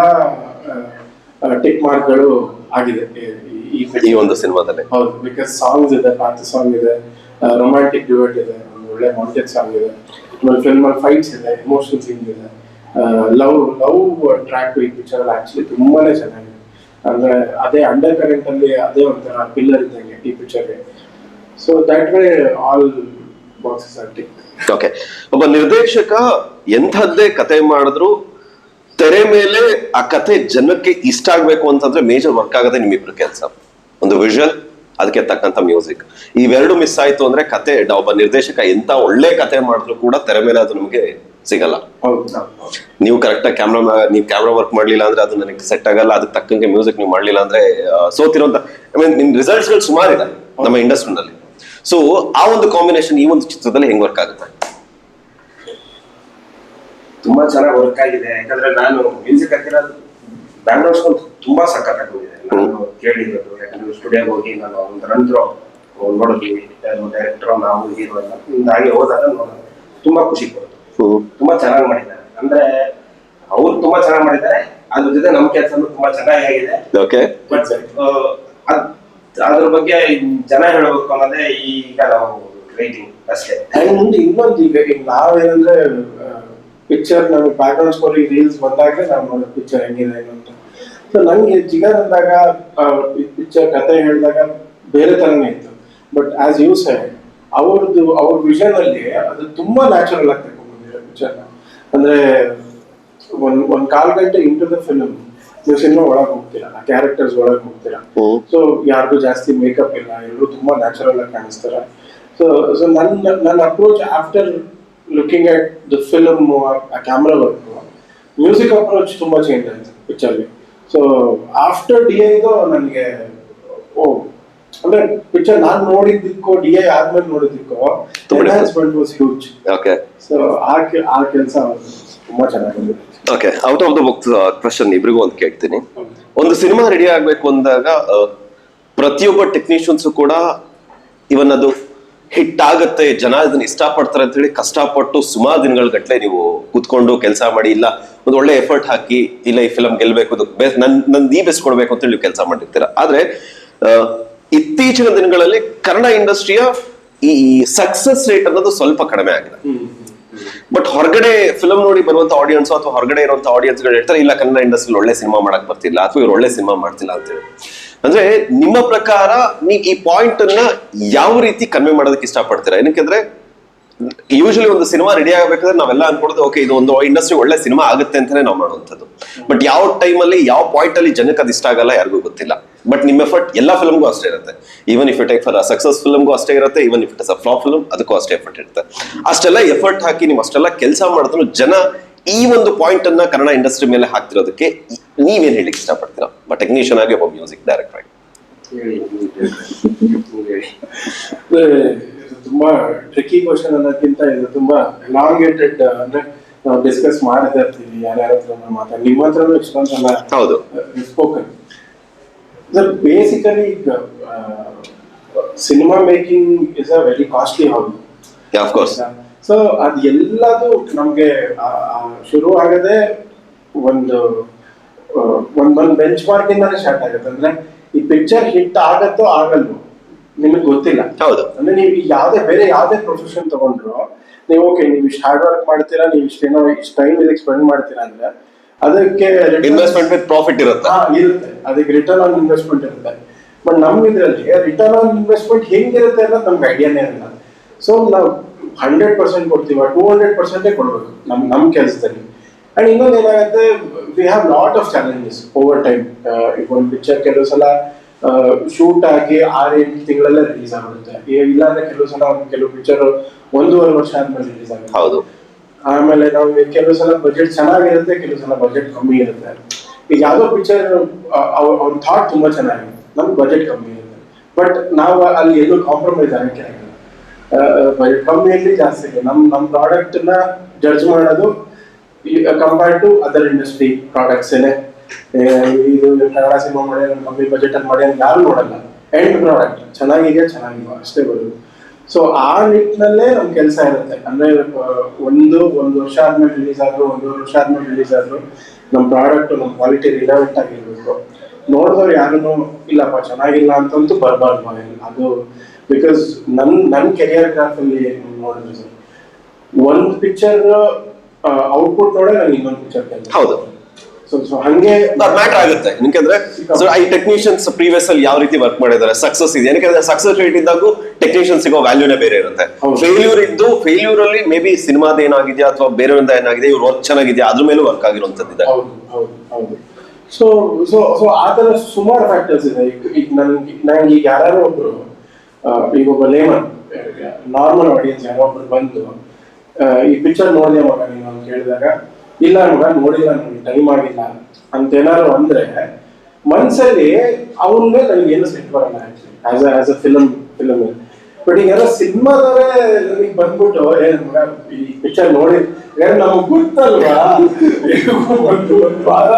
ಟಿಕ್ ಮಾರ್ಕ್ಗಳು ಆಗಿದೆ. ಈ- ಒಂದು ಸಿನಿಮಾದಲ್ಲಿ. ಹೌದು ಬಿಕಾಸ್ ಸಾಂಗ್ಸ್ ಇದೆ ಪಾತ್ರ ಸಾಂಗ್ ಇದೆ ರೊಮ್ಯಾಂಟಿಕ್ ಡ್ಯೂಟ್ ಇದೆ. ಒಳ್ಳೆ ಮಾಂಟೆಕ್ಸ್ ಆಗಿದೆ ಆಮೇಲೆ ಫಿಲ್ಮ್ ಅಲ್ಲಿ ಫೈಟ್ಸ್ ಇದೆ ಎಮೋಷನಲ್ ಸೀನ್ಸ್ ಇದೆ. ಲವ್ ಲವ್ ಟ್ರ್ಯಾಕ್ ಈ ಪಿಕ್ಚರ್ ಅಲ್ಲಿ ಆಕ್ಚುಲಿ ತುಂಬಾನೇ ಚೆನ್ನಾಗಿದೆ. ಅಂದ್ರೆ ಅದೇ ಅಂಡರ್ ಕರೆಂಟ್ ಅಲ್ಲಿ ಅದೇ ಒಂಥರ ಪಿಲ್ಲರ್ ಇದ್ದಂಗೆ ಈ ಪಿಕ್ಚರ್ಗೆ so that way all boxes are tick okay ಒಬ್ಬ ನಿರ್ದೇಶಕ ಎಂಥದ್ದೇ ಕತೆ ಮಾಡಿದ್ರು, ತೆರೆ ಮೇಲೆ ಆ ಕತೆ ಜನಕ್ಕೆ ಇಷ್ಟ ಆಗ್ಬೇಕು ಅಂತಂದ್ರೆ ಮೇಜರ್ ವರ್ಕ್ ಆಗದೆ ನಿಮ್ಮಿಬ್ರು ಕೆಲಸ. ಒಂದು ವಿಷುವಲ್ ಅದಕ್ಕೆ ತಕ್ಕಂತ ಮ್ಯೂಸಿಕ್ ಇವೆರಡು ಮಿಸ್ ಆಯ್ತು ಅಂದ್ರೆ ಕತೆ ಒಬ್ಬ ನಿರ್ದೇಶಕ ಎಂತ ಒಳ್ಳೆ ಕತೆ ಮಾಡಿದ್ರು ಕೂಡ ತೆರೆ ಮೇಲೆ ಅದು ನಮಗೆ ಸಿಗಲ್ಲ. ನೀವು ಕರೆಕ್ಟ್ ಆಗಿ ಕ್ಯಾಮ್ರಾ ನೀವು ಕ್ಯಾಮ್ರಾ ವರ್ಕ್ ಮಾಡ್ಲಿಲ್ಲ ಅಂದ್ರೆ ಅದು ನನಗೆ ಸೆಟ್ ಆಗಲ್ಲ ಅದಕ್ಕೆ ತಕ್ಕಂಗೆ ಮ್ಯೂಸಿಕ್ ನೀವು ಮಾಡ್ಲಿಲ್ಲ ಅಂದ್ರೆ ಸೋತಿರೋಂತ ಐ ಮೀನ್ ನಿಮ್ ರಿಸಲ್ಟ್ಸ್ಗಳು ಸುಮಾರಿದೆ ನಮ್ಮ ಇಂಡಸ್ಟ್ರಿನಲ್ಲಿ ಸೊ ಆ ಒಂದು ಕಾಂಬಿನೇಷನ್ ಈ ಒಂದು ಚಿತ್ರದಲ್ಲಿ ಹೆಂಗ್ ವರ್ಕ್ ಆಗುತ್ತೆ? ತುಂಬಾ ಚೆನ್ನಾಗಿ ವರ್ಕ್ ಆಗಿದೆ. ಯಾಕಂದ್ರೆ ನಾನು ಮ್ಯೂಸಿಕ್ ಹಾಕಿರೋದು ಸ್ಕೋರ್ ತುಂಬಾ ಸಖತ್ತಾಗಿ ಹೋಗಿದೆ. ನಾನು ಕೇಳಿರೋದು ಯಾಕಂದ್ರೆ ಸ್ಟುಡಿಯೋಗೆ ಹೋಗಿ ನಾನು ಒಂದು ರಂಧ್ರ ನೋಡಿದ್ವಿ ಡೈರೆಕ್ಟರ್ ನಾವು ಹೀರೋ ಎಲ್ಲ ಹಿಂಗ್ ಹೋದಾಗ ತುಂಬಾ ಖುಷಿ ಕೊಡ್ತು ತುಂಬಾ ಚೆನ್ನಾಗಿ ಮಾಡಿದ್ದಾರೆ. ಅಂದ್ರೆ ಅವ್ರು ತುಂಬಾ ಚೆನ್ನಾಗಿ ಮಾಡಿದ್ದಾರೆ ಅದ್ರ ಜೊತೆ ನಮ್ಮ ಕೆಲಸ ತುಂಬಾ ಚೆನ್ನಾಗಿ ಆಗಿದೆ. ಓಕೆ ಬಟ್ ಅದ್ರ ಬಗ್ಗೆ ಜನ ಹೇಳಬೇಕು ಅನ್ನೋದೇ ಈಗ ನಾವು ರೈಟಿಂಗ್ ಅಷ್ಟೇ. ಮುಂದೆ ಇನ್ನೊಂದು ಈಗ ಈಗ ನಾವೇನಂದ್ರೆ ಪಿಕ್ಚರ್ ನಮಗೆ ಬ್ಯಾಕ್ಗ್ರೌಂಡ್ ಸ್ಕೋರ್ ರೀಲ್ಸ್ ಬಂದಾಗ ನಾವು ನೋಡೋದು ಪಿಕ್ಚರ್ ಹೆಂಗಿದೆ ಏನು ಅಂತ ಸೊ ನಂಗೆ ಜಿಗರ್ ಅಂದಾಗ ಪಿಕ್ಚರ್ ಕತೆ ಹೇಳಿದಾಗ ಬೇರೆ ತರನೇ ಇತ್ತು. ಬಟ್ ಆಸ್ ಯು ಸೈಡ್ ಅವ್ರದ್ದು ಅವ್ರ ವಿಷನ್ ಅಲ್ಲಿ ಅದು ತುಂಬಾ ನ್ಯಾಚುರಲ್ ಆಗಿ ತಗೊಂಡ್ಬಂದಿರೋ ಪಿಕ್ಚರ್ನ ಅಂದ್ರೆ ಒಂದ್ ಒಂದ್ ಕಾಲ್ ಗಂಟೆ ಇಂಟು ದ ಫಿಲಮ್ ನೀವು ಸಿನಿಮಾ ಒಳಗೆ ಹೋಗ್ತೀರಾ ಆ ಕ್ಯಾರೆಕ್ಟರ್ಸ್ ಒಳಗೆ ಹೋಗ್ತೀರಾ. ಸೊ ಯಾರಿಗೂ ಜಾಸ್ತಿ ಮೇಕಪ್ ಇಲ್ಲ ಎಲ್ಲರೂ ತುಂಬಾ ನ್ಯಾಚುರಲ್ ಆಗಿ ಕಾಣಿಸ್ತಾರ. ಸೊ ಸೊ ನನ್ನ ನನ್ನ approach after looking at the film ಆ ಕ್ಯಾಮ್ರಾ ವರ್ಕ್ ಮ್ಯೂಸಿಕ್ ಅಪ್ರೋಚ್ ತುಂಬಾ ಚೇಂಜ್ ಆಯ್ತು ಪಿಕ್ಚರ್ಗೆ ಸೊ ಆಫ್ಟರ್ ಡಿ ಐದು ನನಗೆ ಓ ಅಂದ್ರೆ ಪಿಕ್ಚರ್ ನಾನು ನೋಡಿದ್ದಕ್ಕೋ ಡಿ ಐ ಆದ್ಮೇಲೆ ನೋಡಿದ್ದಕ್ಕೋ ತುಂಬಾ enhancement was huge okay so ಆ ಆ ಕೆಲಸ ತುಂಬಾ ಚೆನ್ನಾಗಿದೆ. Okay out of the book question ಇಬ್ರಿಗೂ ಒಂದು ಕೇಳ್ತೀನಿ. ಒಂದು ಸಿನಿಮಾ ರೆಡಿ ಆಗ್ಬೇಕು ಅಂದಾಗ ಪ್ರತಿಯೊಬ್ಬ ಟೆಕ್ನಿಷಿಯನ್ಸ್ ಕೂಡ ಇವನ್ ಅದು ಹಿಟ್ ಆಗತ್ತೆ ಜನ ಇದನ್ನ ಇಷ್ಟಪಡ್ತಾರೆ ಅಂತ ಹೇಳಿ ಕಷ್ಟಪಟ್ಟು ಸುಮಾರು ದಿನಗಳ ಗಟ್ಟಲೆ ನೀವು ಕೂತ್ಕೊಂಡು ಕೆಲಸ ಮಾಡಿ ಇಲ್ಲ ಒಂದು ಒಳ್ಳೆ ಎಫರ್ಟ್ ಹಾಕಿ ಇಲ್ಲ ಈ ಫಿಲಮ್ ಗೆಲ್ಬೇಕು ನನ್ ನನ್ ಈ ಬೆಸ್ಟ್ ಕೊಡ್ಬೇಕು ಅಂತ ಹೇಳಿ ಕೆಲಸ ಮಾಡಿರ್ತೀರ. ಆದ್ರೆ ಇತ್ತೀಚಿನ ದಿನಗಳಲ್ಲಿ ಕನ್ನಡ ಇಂಡಸ್ಟ್ರಿಯ ಈ ಸಕ್ಸಸ್ ರೇಟ್ ಅನ್ನೋದು ಸ್ವಲ್ಪ ಕಡಿಮೆ ಆಗಿದೆ. ಬಟ್ ಹೊರಗಡೆ ಫಿಲಂ ನೋಡಿ ಬರುವಂತ ಆಡಿಯನ್ಸ್ ಅಥವಾ ಹೊರಗಡೆ ಇರುವಂತ ಆಡಿಯನ್ಸ್ಗಳು ಹೇಳ್ತಾರೆ ಇಲ್ಲ ಕನ್ನಡ ಇಂಡಸ್ಟ್ರಿ ಒಳ್ಳೆ ಸಿನಿಮಾ ಮಾಡಕ್ ಬರ್ತಿಲ್ಲ ಅಥವಾ ಇವ್ರು ಒಳ್ಳೆ ಸಿನಿಮಾ ಮಾಡ್ತಿಲ್ಲ ಅಂತ ಹೇಳಿ ಅಂದ್ರೆ ನಿಮ್ಮ ಪ್ರಕಾರ ನೀವು ಈ ಪಾಯಿಂಟ್ ಅನ್ನ ಯಾವ ರೀತಿ ಕನ್ವೆ ಮಾಡೋದಕ್ಕೆ ಇಷ್ಟಪಡ್ತೀರಾ? ಏನಕ್ಕೆಂದ್ರೆ ಯೂಶಲಿ ಒಂದು ಸಿನಿಮಾ ರೆಡಿ ಆಗಬೇಕಾದ್ರೆ ನಾವೆಲ್ಲ ಅನ್ಕೊಡೋದು ಓಕೆ ಇದು ಒಂದು ಇಂಡಸ್ಟ್ರಿ ಒಳ್ಳೆ ಸಿನಿಮಾ ಆಗುತ್ತೆ ಅಂತಾನೆ ನಾವು ಮಾಡುವಂಥದ್ದು. ಬಟ್ ಯಾವ ಟೈಮಲ್ಲಿ ಯಾವ ಪಾಯಿಂಟ್ ಅಲ್ಲಿ ಜನಕ್ಕೆ ಅದು ಇಷ್ಟ ಆಗಲ್ಲ ಯಾರಿಗೂ ಗೊತ್ತಿಲ್ಲ. ಬಟ್ ನಿಮ್ಮ ಎಫರ್ಟ್ ಎಲ್ಲ ಫಿಲ್ಮ್ಗೂ ಅಷ್ಟೇ ಇರುತ್ತೆ. Even if it for success ಫಿಲ್ಮ್ಗೂ ಅಷ್ಟೇ ಇರುತ್ತೆ even if it a flop film ಅದಕ್ಕೂ ಅಷ್ಟೇ ಎಫರ್ಟ್ ಇರುತ್ತೆ. ಅಷ್ಟೆಲ್ಲ ಎಫರ್ಟ್ ಹಾಕಿ ನೀವು ಅಷ್ಟೆಲ್ಲ ಕೆಲಸ ಮಾಡಿದ್ರು ಜನ ಈ ಒಂದು ಪಾಯಿಂಟ್ ಅನ್ನ ಕನ್ನಡ ಇಂಡಸ್ಟ್ರಿ ಮೇಲೆ ಹಾಕ್ತಿರೋದಕ್ಕೆ ನೀವೇನ್ ಹೇಳಿಕ್ ಇಷ್ಟಪಡ್ತೀರಾ? ಬಟ್ ಟೆಕ್ನಿಷಿಯನ್ ಆಗಿ ಒಬ್ಬ ಮ್ಯೂಸಿಕ್ ಡೈರೆಕ್ಟರ್ ಆಗಿ. ತುಂಬಾ ಟ್ರಿಕಿ ಕ್ವಶನ್ ಅನ್ನೋದಕ್ಕಿಂತ ಇದು ತುಂಬಾ ಲಾಂಗೇಟೆಡ್ ಅಂದ್ರೆ ನಾವು ಡಿಸ್ಕಸ್ ಮಾಡ್ತಾ ಇರ್ತೀವಿ ಯಾರ್ಯಾರ ಹತ್ರ ಮಾತಾಡಿ. ನಿಮ್ಮ ಹತ್ರನೂ ಹೌದು. Spoken basically cinema making is a very costly hobby of course so ಅದು ಎಲ್ಲದು ನಮ್ಗೆ ಶುರು ಆಗದೆ ಒಂದು ಒಂದು ಒಂದ್ ಬೆಂಚ್ ಮಾರ್ಕ್ ಇಂದಾನೆ ಸ್ಟಾರ್ಟ್ ಆಗುತ್ತೆ. ಅಂದ್ರೆ ಈ ಪಿಕ್ಚರ್ ಹಿಟ್ ಆಗತ್ತೋ ಆಗಲ್ವೋ ನಿಮಗೆ ಗೊತ್ತಿಲ್ಲ. ಹೌದು. ಅಂದ್ರೆ ನೀವು ಯಾವ್ದೇ ಬೇರೆ ಯಾವ್ದೇ ಪ್ರೊಫೆಷನ್ ತಗೊಂಡ್ರು ನೀವು ಓಕೆ ನೀವು ಇಷ್ಟು ಹಾರ್ಡ್ ವರ್ಕ್ ಮಾಡ್ತೀರಾ ನೀವು ಇಷ್ಟೇನೋ ಇಷ್ಟು ಟೈಮ್ ಇದಕ್ಕೆ ಸ್ಪೆಂಡ್ ಮಾಡ್ತೀರಾ ಅಂದ್ರೆ ಅದಕ್ಕೆ ಇನ್ವೆಸ್ಟ್ಮೆಂಟ್ ವಿತ್ ಪ್ರಾಫಿಟ್ ಇರುತ್ತೆ. ಇರುತ್ತೆ. ಅದಕ್ಕೆ ರಿಟರ್ನ್ ಆನ್ ಇನ್ವೆಸ್ಟ್ಮೆಂಟ್ ಇರುತ್ತೆ. ಬಟ್ ನಮ್ ಇದ್ರಲ್ಲಿ ರಿಟರ್ನ್ ಆನ್ ಇನ್ವೆಸ್ಟ್ಮೆಂಟ್ ಹೆಂಗಿರುತ್ತೆ ಅನ್ನೋದು ನಮ್ಗೆ ಐಡಿಯಾನೇ ಇಲ್ಲ. ಸೊ ನಾವು ಹಂಡ್ರೆಡ್ ಪರ್ಸೆಂಟ್ ಕೊಡ್ತೀವ ಟೂ ಹಂಡ್ರೆಡ್ ಪರ್ಸೆಂಟೇ ಕೊಡ್ಬೇಕು ನಮ್ ನಮ್ಮ ಕೆಲಸದಲ್ಲಿ. ಅಂಡ್ ಇನ್ನೊಂದು ಏನಾಗುತ್ತೆ we have lot of challenges over time ಈಗ ಒಂದು ಪಿಕ್ಚರ್ ಕೆಲವು ಸಲ ಶೂಟ್ ಆಗಿ ಆರು ಎಂಟು ತಿಂಗಳಲ್ಲೇ ರಿಲೀಸ್ ಆಗುತ್ತೆ. ಇಲ್ಲ ಅಂದ್ರೆ ಕೆಲವು ಸಲ ಕೆಲವು ಪಿಕ್ಚರ್ ಒಂದೂವರೆ ವರ್ಷ ಆದ್ಮೇಲೆ ರಿಲೀಸ್ ಆಗುತ್ತೆ. ಹೌದು. ಆಮೇಲೆ ನಾವು ಕೆಲವು ಸಲ ಬಜೆಟ್ ಚೆನ್ನಾಗಿರುತ್ತೆ ಕೆಲವು ಸಲ ಬಜೆಟ್ ಕಮ್ಮಿ ಇರುತ್ತೆ. ಈಗ ಯಾವ್ದೋ ಪಿಕ್ಚರ್ ಅವ್ರ ಥಾಟ್ ತುಂಬಾ ಚೆನ್ನಾಗಿದೆ. ನಮ್ಗೆ ಬಜೆಟ್ ಕಮ್ಮಿ ಇರುತ್ತೆ. ಬಟ್ ನಾವು ಅಲ್ಲಿ ಎಲ್ಲೂ ಕಾಂಪ್ರಮೈಸ್ ಆಗಕ್ಕೆ ಆಗಿಲ್ಲ. ಬಜೆಟ್ ಕಮ್ಮಿ ಇರಲಿ ಜಾಸ್ತಿ ಇದೆ ನಮ್ ನಮ್ ಪ್ರಾಡಕ್ಟ್ನ ಜಡ್ಜ್ ಮಾಡೋದು compare to other industry products ಇದು ಕನ್ನಡ ಸಿನಿಮಾ ಮಾಡಿ ಕಮ್ಮಿ ಬಜೆಟ್ ಅಲ್ಲಿ ಮಾಡಿ ಯಾರು ನೋಡಲ್ಲ. ಎಂಡ್ ಪ್ರಾಡಕ್ಟ್ ಚೆನ್ನಾಗಿದೆ ಚೆನ್ನಾಗಿಲ್ಲ ಅಷ್ಟೇ ಬರೋದು ಸೊ ಆ ನಿಟ್ಟಿನಲ್ಲೇ ನಮ್ ಕೆಲಸ ಇರುತ್ತೆ. ಅಂದ್ರೆ ಒಂದು ಒಂದು ವರ್ಷ ಆದ್ಮೇಲೆ ರಿಲೀಸ್ ಆದ್ರು, ಒಂದೂವರೆ ವರ್ಷ ಆದ್ಮೇಲೆ ರಿಲೀಸ್ ಆದ್ರು, ನಮ್ ಪ್ರಾಡಕ್ಟ್ ನಮ್ ಕ್ವಾಲಿಟಿ ರಿಲವೆಂಟ್ ಆಗಿರ್ಬೇಕು. ನೋಡಿದವ್ರು ಯಾರನ್ನು, ಇಲ್ಲಪ್ಪ, ಚೆನ್ನಾಗಿಲ್ಲ ಅಂತಂತೂ ಬರಬಾರ್ದು ಅದು ಬಿಕಾಸ್ ನನ್ನ ನನ್ನ ಕೆರಿಯರ್ ಗ್ರಾಫ್ ಅಲ್ಲಿ ನೋಡಿದ್ರೆ ಸರ್ ಒಂದ್ ಪಿಕ್ಚರ್ ಔಟ್ಪುಟ್ ನೋಡೇ ನಾನು ಇನ್ನೊಂದು ಪಿಕ್ಚರ್ ಹೌದು. ಮ್ಯಾಟರ್ ಆಗುತ್ತೆ. ಸೊ ಈ ಟೆಕ್ನಿಷಿಯನ್ಸ್ ಪ್ರೀವಿಯಸ್ ಅಲ್ಲಿ ಯಾವ ರೀತಿ ವರ್ಕ್ ಮಾಡಿದ್ದಾರೆ? ಸಕ್ಸಸ್ ಇದೆ. ಏನಕ್ಕೆ ಸಕ್ಸಸ್ ರೇಟ್ ಇದ್ದಾಗೂ ಟೆಕ್ನಿಷಿಯನ್ ಸಿಗೋ ವ್ಯಾಲ್ಯೂನೇ ಬೇರೆ ಇರುತ್ತೆ. ಫೇಲ್ಯೂರ್ ಇದ್ದು ಫೇಲ್ಯೂರ್ ಅಲ್ಲಿ ಮೇ ಬಿ ಸಿನಿಮಾದ ಏನಾಗಿದೆಯಾ ಅಥವಾ ಬೇರೆಯಿಂದ ಏನಾಗಿದೆ ಇವ್ರು ವರ್ಕ್ ಚೆನ್ನಾಗಿದೆಯಾ ಅದ್ರ ಮೇಲೂ ವರ್ಕ್ ಆಗಿರುವಂತದ್ದಿದೆ ಸೊ ಸೊ ಸೊ ಆ ಥರ ಸುಮಾರು ಫ್ಯಾಕ್ಟರ್ಸ್ ಇದೆ. ಈಗ ನನ್ಗೆ ನಂಗೆ ಈಗ ಯಾರು ಒಬ್ರು ಈಗ ಒಬ್ಬ ಲೇಮನ್ ನಾರ್ಮಲ್ ಆಡಿಯನ್ಸ್ ಯಾರೋ ಒಬ್ರು ಬಂದು ಈ ಪಿಕ್ಚರ್ ನೋಡಿದೆ ಮಗ ನೀನು ಅಂತ ಕೇಳಿದಾಗ ಇಲ್ಲ ಮಗ ನೋಡಿಲ್ಲ ನನಗೆ ಟೈಮ್ ಆಗಿಲ್ಲ ಅಂತ ಏನಾದ್ರು ಅಂದ್ರೆ ಮನ್ಸಲ್ಲಿ ಅವನ ಮೇಲೆ ನನಗೆ ಏನು ಸೆಟ್ ಬರಲ್ಲ actually as a as a film film but ಈಗ ಯಾರೋ ಸಿನಿಮಾದವರೇ ನನಗೆ ಬಂದ್ಬಿಟ್ಟು ಏನು ಮಗ ಈ ಪಿಕ್ಚರ್ ನೋಡಿ ಏ ನಮಗ್ ಗೊತ್ತಲ್ವಾ? ಒಂದು ವಾರ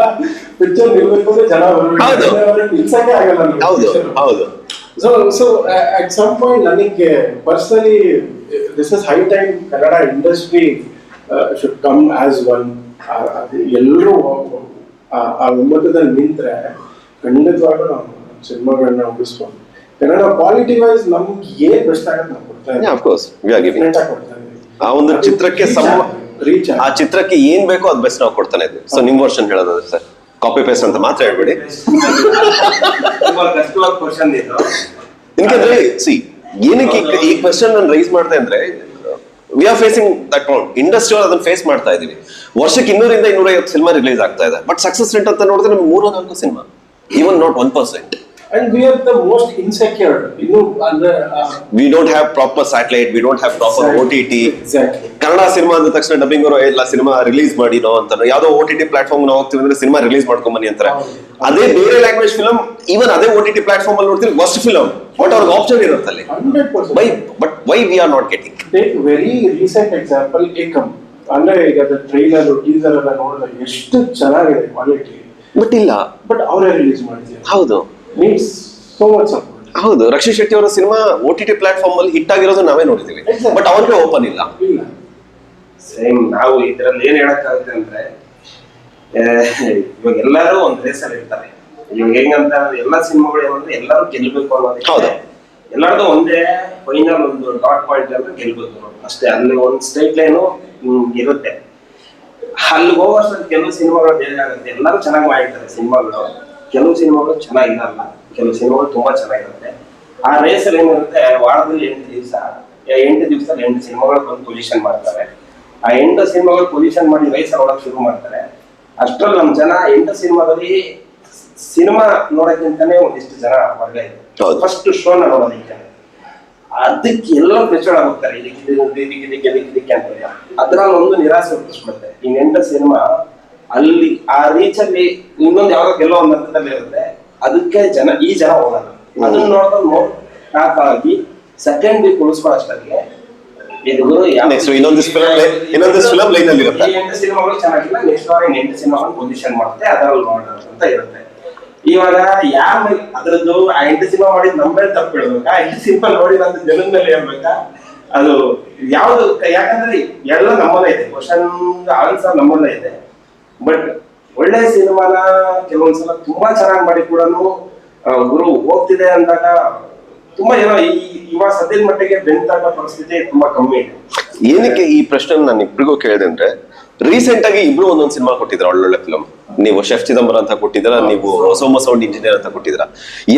ಪಿಕ್ಚರ್ ನಿಲ್ಬೇಕು ಅಂದ್ರೆ ಜನ. ಬರ್ಬೇಕು ನಿಲ್ಸಕ್ಕೆ ಆಗಲ್ಲ ಹೌದು ಹೌದು. So so at some point ನನಗೆ personally this is high time Kannada industry should come as one ಎಲ್ಲರೂ ಆ ಒಮ್ಮತದಲ್ಲಿ ನಿಂತರೆ ಖಂಡಿತವಾಗ್ಲೂ ನಾವು ಸಿನಿಮಾಗಳನ್ನ ಉಳಿಸ್ಬೋದು. ಕನ್ನಡ ಕ್ವಾಲಿಟಿ ವೈಸ್ ನಮ್ಗೆ ಏನ್ ಬೆಸ್ಟ್ ಆಗುತ್ತೆ ನಾವು ಕೊಡ್ತಾ ಇದ್ದೀವಿ. ಆ ಒಂದು ಚಿತ್ರಕ್ಕೆ ಸಮ reach ಆ. ಚಿತ್ರಕ್ಕೆ ಏನ್ ಬೇಕೋ ಅದ್ ಬೆಸ್ಟ್ ನಾವು ಕೊಡ್ತಾನೆ ಇದ್ದೀವಿ. ಸೊ ನಿಮ್ ವರ್ಷನ್ ಹೇಳೋದಾದ್ರೆ ಸರ್. ಕಾಪಿ ಪೇಸ್ಟ್ ಅಂತ ಮಾತ್ರ ಹೇಳ್ಬೇಡಿ. ಸಿ ಏನಕ್ಕೆ ಈ- ಕ್ವೆಶನ್ ನಾನು ರೈಸ್ ಮಾಡ್ದೆ ಅಂದ್ರೆ ವಿ ಆರ್ ಫೇಸಿಂಗ್ ಇಂಡಸ್ಟ್ರಿ ಅದನ್ನ ಫೇಸ್ ಮಾಡ್ತಾ ಇದೀವಿ ವರ್ಷಕ್ಕೆ ಇನ್ನೂರಿಂದ ಇನ್ನೂರೈವತ್ತು ಸಿನಿಮಾ ರಿಲೀಸ್ ಆಗ್ತಾ ಇದೆ. ಬಟ್ ಸಕ್ಸಸ್ ರೇಟ್ ಅಂತ ನೋಡಿದ್ರೆ ನಮ್ಗೆ ಮೂರು ನಾಲ್ಕು cinema even not one percent and we are the most insecured ಇನ್ನು ಅಂದ್ರೆ we don't have proper satellite we don't have proper O T T exactly. Kannada cinema ಅಂದ ತಕ್ಷಣ ಡಬ್ಬಿಂಗ್ ಅವರು ಎಲ್ಲ ಸಿನಿಮಾ ರಿಲೀಸ್ ಮಾಡಿ ನಾವು ಅಂತ. ಯಾವ್ದೋ ಓ ಟಿ ಟಿ ಪ್ಲಾಟ್ಫಾರ್ಮ್ ನಾವು ಹೋಗ್ತೀವಿ ಅಂದ್ರೆ ಸಿನಿಮಾ ರಿಲೀಸ್ ಮಾಡ್ಕೊಂಡ್ ಬನ್ನಿ ಅಂತಾರೆ ಅದೇ ಬೇರೆ ಲ್ಯಾಂಗ್ವೇಜ್ ಫಿಲಮ್ ಈವನ್ ಅದೇ ಓ ಟಿ ಟಿ ಪ್ಲಾಟ್ಫಾರ್ಮ್ ಅಲ್ಲಿ ನೋಡ್ತೀವಿ ವರ್ಸ್ಟ್ ಫಿಲಮ್ ಬಟ್ ಅವ್ರಿಗೆ ಆಪ್ಷನ್ ಇರುತ್ತೆ ಅಲ್ಲಿ. Why but why we are not getting take very recent example Ekam ಅಂದ್ರೆ ಈಗ ಟ್ರೈಲರ್ ಟೀಸರ್ ಎಲ್ಲ ನೋಡಿದ್ರೆ ಎಷ್ಟು ಚೆನ್ನಾಗಿದೆ ಕ್ವಾಲಿಟಿ ಬಟ್ ಇಲ್ಲ. ಬಟ್ ಅವರೇ ರಿಲೀಸ್ ಮಾಡಿದ್ರು ಹೌದು. ನೀಡ್ಸ್ ಸೋ ಮಚ್ ಹೌದು ರಕ್ಷಿತ್ ಶೆಟ್ಟಿ ಅವರ cinema O T T platform ಅಲ್ಲಿ ಹಿಟ್ ಆಗಿರೋದು ನಾವೇ ನೋಡಿದೀವಿ ಬಟ್ ಅವ್ರಿಗೆ ಓಪನ್ ಇಲ್ಲ. ಸೇಮ್ ನಾವು ಇದ್ರಲ್ಲಿ ಏನ್ ಹೇಳಕ್ಕಾಗುತ್ತೆ ಅಂದ್ರೆ ಇವಾಗ ಎಲ್ಲರೂ ಒಂದ್ ಅಲ್ಲಿ ಇರ್ತಾರೆ. ಇವಾಗ ಹೆಂಗಂತ ಎಲ್ಲ ಸಿನಿಮಾಗಳು ಏನಂದ್ರೆ ಎಲ್ಲರೂ ಗೆಲ್ಬೇಕು ಅನ್ನೋದಕ್ಕೆ ಹೌದು. ಎಲ್ಲರದು ಒಂದೇ ಫೈನಲ್ ಒಂದು ಡಾಟ್ ಪಾಯಿಂಟ್ ಅಂದ್ರೆ ಗೆಲ್ಬೇಕು. ಅಷ್ಟೇ ಅಲ್ಲಿ ಒಂದು ಸ್ಟ್ರೈಟ್ ಲೈನು ಇರುತ್ತೆ. ಅಲ್ಲಿ ಹೋಗೋಷ್ಟು ಕೆಲವು ಸಿನಿಮಾಗಳು ಬೇರೆ ಆಗುತ್ತೆ. ಎಲ್ಲರೂ ಚೆನ್ನಾಗಿ ಮಾಡಿರ್ತಾರೆ ಸಿನಿಮಾಗಳು. ಕೆಲವು ಸಿನಿಮಾಗಳು ಚೆನ್ನಾಗಿರಲ್ಲ ಕೆಲವು ಸಿನಿಮಾಗಳು ತುಂಬಾ ಚೆನ್ನಾಗಿರುತ್ತೆ. ಆ ರೇಸಲ್ಲಿ ಏನಿರುತ್ತೆ ವಾರದಲ್ಲಿ ಎಂಟು ದಿವಸ ಎಂಟು ದಿವಸದಲ್ಲಿ ಎಂಟು ಸಿನಿಮಾಗಳು ಬಂದು ಪೊಸಿಷನ್ ಮಾಡ್ತಾರೆ. ಆ ಎಂಟು ಸಿನಿಮಾಗಳು ಪೊಸಿಷನ್ ಮಾಡಿ ರೇಸ್ ನೋಡಕ್ ಶುರು ಮಾಡ್ತಾರೆ. ಅಷ್ಟ್ರಲ್ಲಿ ನಮ್ಮ ಜನ ಎಂಟು ಸಿನಿಮಾದಲ್ಲಿ ಸಿನಿಮಾ ನೋಡೋಕ್ಕಿಂತಾನೆ ಒಂದಿಷ್ಟು ಜನ ಹೊರಗೆ. ಫಸ್ಟ್ ಶೋನ ನೋಡೋದಕ್ಕೆ. ಅದಕ್ಕೆ ಎಲ್ಲರೂ ಪ್ರೆಚರ್ ಆಗುತ್ತಾರೆ ಇದಕ್ಕೆ ಇದಕ್ಕೆ ಇದಕ್ಕೆ ಇದಕ್ಕೆ ಅಂತ. ಅದ್ರಲ್ಲಿ ಒಂದು ನಿರಾಸೆ ಹುಟ್ಟಿಸ್ಬಿಡುತ್ತೆ ಈ ಎಂಟು ಸಿನಿಮಾ ಅಲ್ಲಿ ಆ ರೀಚ್ ಅಲ್ಲಿ ಇನ್ನೊಂದು ಯಾವ್ದೋ ಗೆಲ್ಲೋ ಒಂದು ಹಂತದಲ್ಲಿ ಇರುತ್ತೆ. ಅದಕ್ಕೆ ಜನ ಈ ಜನ ಹೋಗಲ್ಲ. ಅದನ್ನ ನೋಡ್ಕೊಂಡು ನೋಡ್ ಆಗಿ ಸೆಕೆಂಡ್ ವೀಕ್ ಉಳಿಸ್ಕೊಳ್ಳೋಷ್ಟಕ್ಕೆ ಇದು ಯಾವ- Next ಇನ್ನೊಂದಿಷ್ಟು film ಲೈ- ಇನ್ನೊಂದಿಷ್ಟು film line ಅಲ್ಲಿ ಇರುತ್ತೆ. ಎಂಟು ಸಿನಿಮಾಗಳು ಚೆನ್ನಾಗಿಲ್ಲ ನೆಕ್ಸ್ಟ್ ವಾರ ಎಂಟು ಸಿನಿಮಾಗಳು ಪೊಸಿಷನ್ ಮಾಡುತ್ತೆ ಅದ್ರಲ್ಲಿ ಮಾಡೋದು ಅಂತ ಇರುತ್ತೆ. ಇವಾಗ ಯಾರ ಅದ್ರದ್ದು ಆ ಎಂಟು ಸಿನಿಮಾ ಮಾಡಿದ್ ನಮ್ಮ ಮೇಲೆ ತಪ್ಪು ಹೇಳ್ಬೇಕಾ ಆ ಎಂಟು ಸಿನಿಮಾ ನೋಡಿ ಅಂತ ಜನದ ಮೇಲೆ ಹೇಳ್ಬೇಕಾ? ಅದು ಯಾವ್ದು ಯಾಕಂದ್ರೆ ಎಲ್ಲ ನಮ್ಮಲ್ಲೇ ಇದೆ. ಕ್ವಶನ್ ಆನ್ಸರ್ ನಮ್ಮಲ್ಲೇ ಇದೆ. ಬಟ್ ಒಳ್ಳೆ ಸಿನಿಮಾನ ಕೆಲವೊಂದ್ಸಲ ತುಂಬಾ ಚೆನ್ನಾಗಿ ಮಾಡಿ ಕೂಡ ಗುರು ಹೋಗ್ತಿದೆ ಅಂದಾಗ ತುಂಬಾ ಏನೋ ಈ ಇವಾಗ ಸದ್ಯದ ಮಟ್ಟಿಗೆ ಬೆಂತಾಗ ಪರಿಸ್ಥಿತಿ ತುಂಬಾ ಕಮ್ಮಿ ಇದೆ. ಏನಕ್ಕೆ ಈ ಪ್ರಶ್ನೆ ನಾನು ಇಬ್ರಿಗೂ ಕೇಳಿದೆ ಅಂದ್ರೆ ರೀಸೆಂಟ್ ಆಗಿ ಇಬ್ರು ಒಂದೊಂದು ಸಿನಿಮಾ ಕೊಟ್ಟಿದ್ರ ಒಳ್ಳೊಳ್ಳೆ ಫಿಲಂ ನೀವು ಶೆಫ್ ಚಿದಂಬರ ಅಂತ ಕೊಟ್ಟಿದ್ರ ನೀವು ಸೋಮ ಸೌಂಡ್ ಇಂಜಿನಿಯರ್ ಅಂತ ಕೊಟ್ಟಿದ್ರ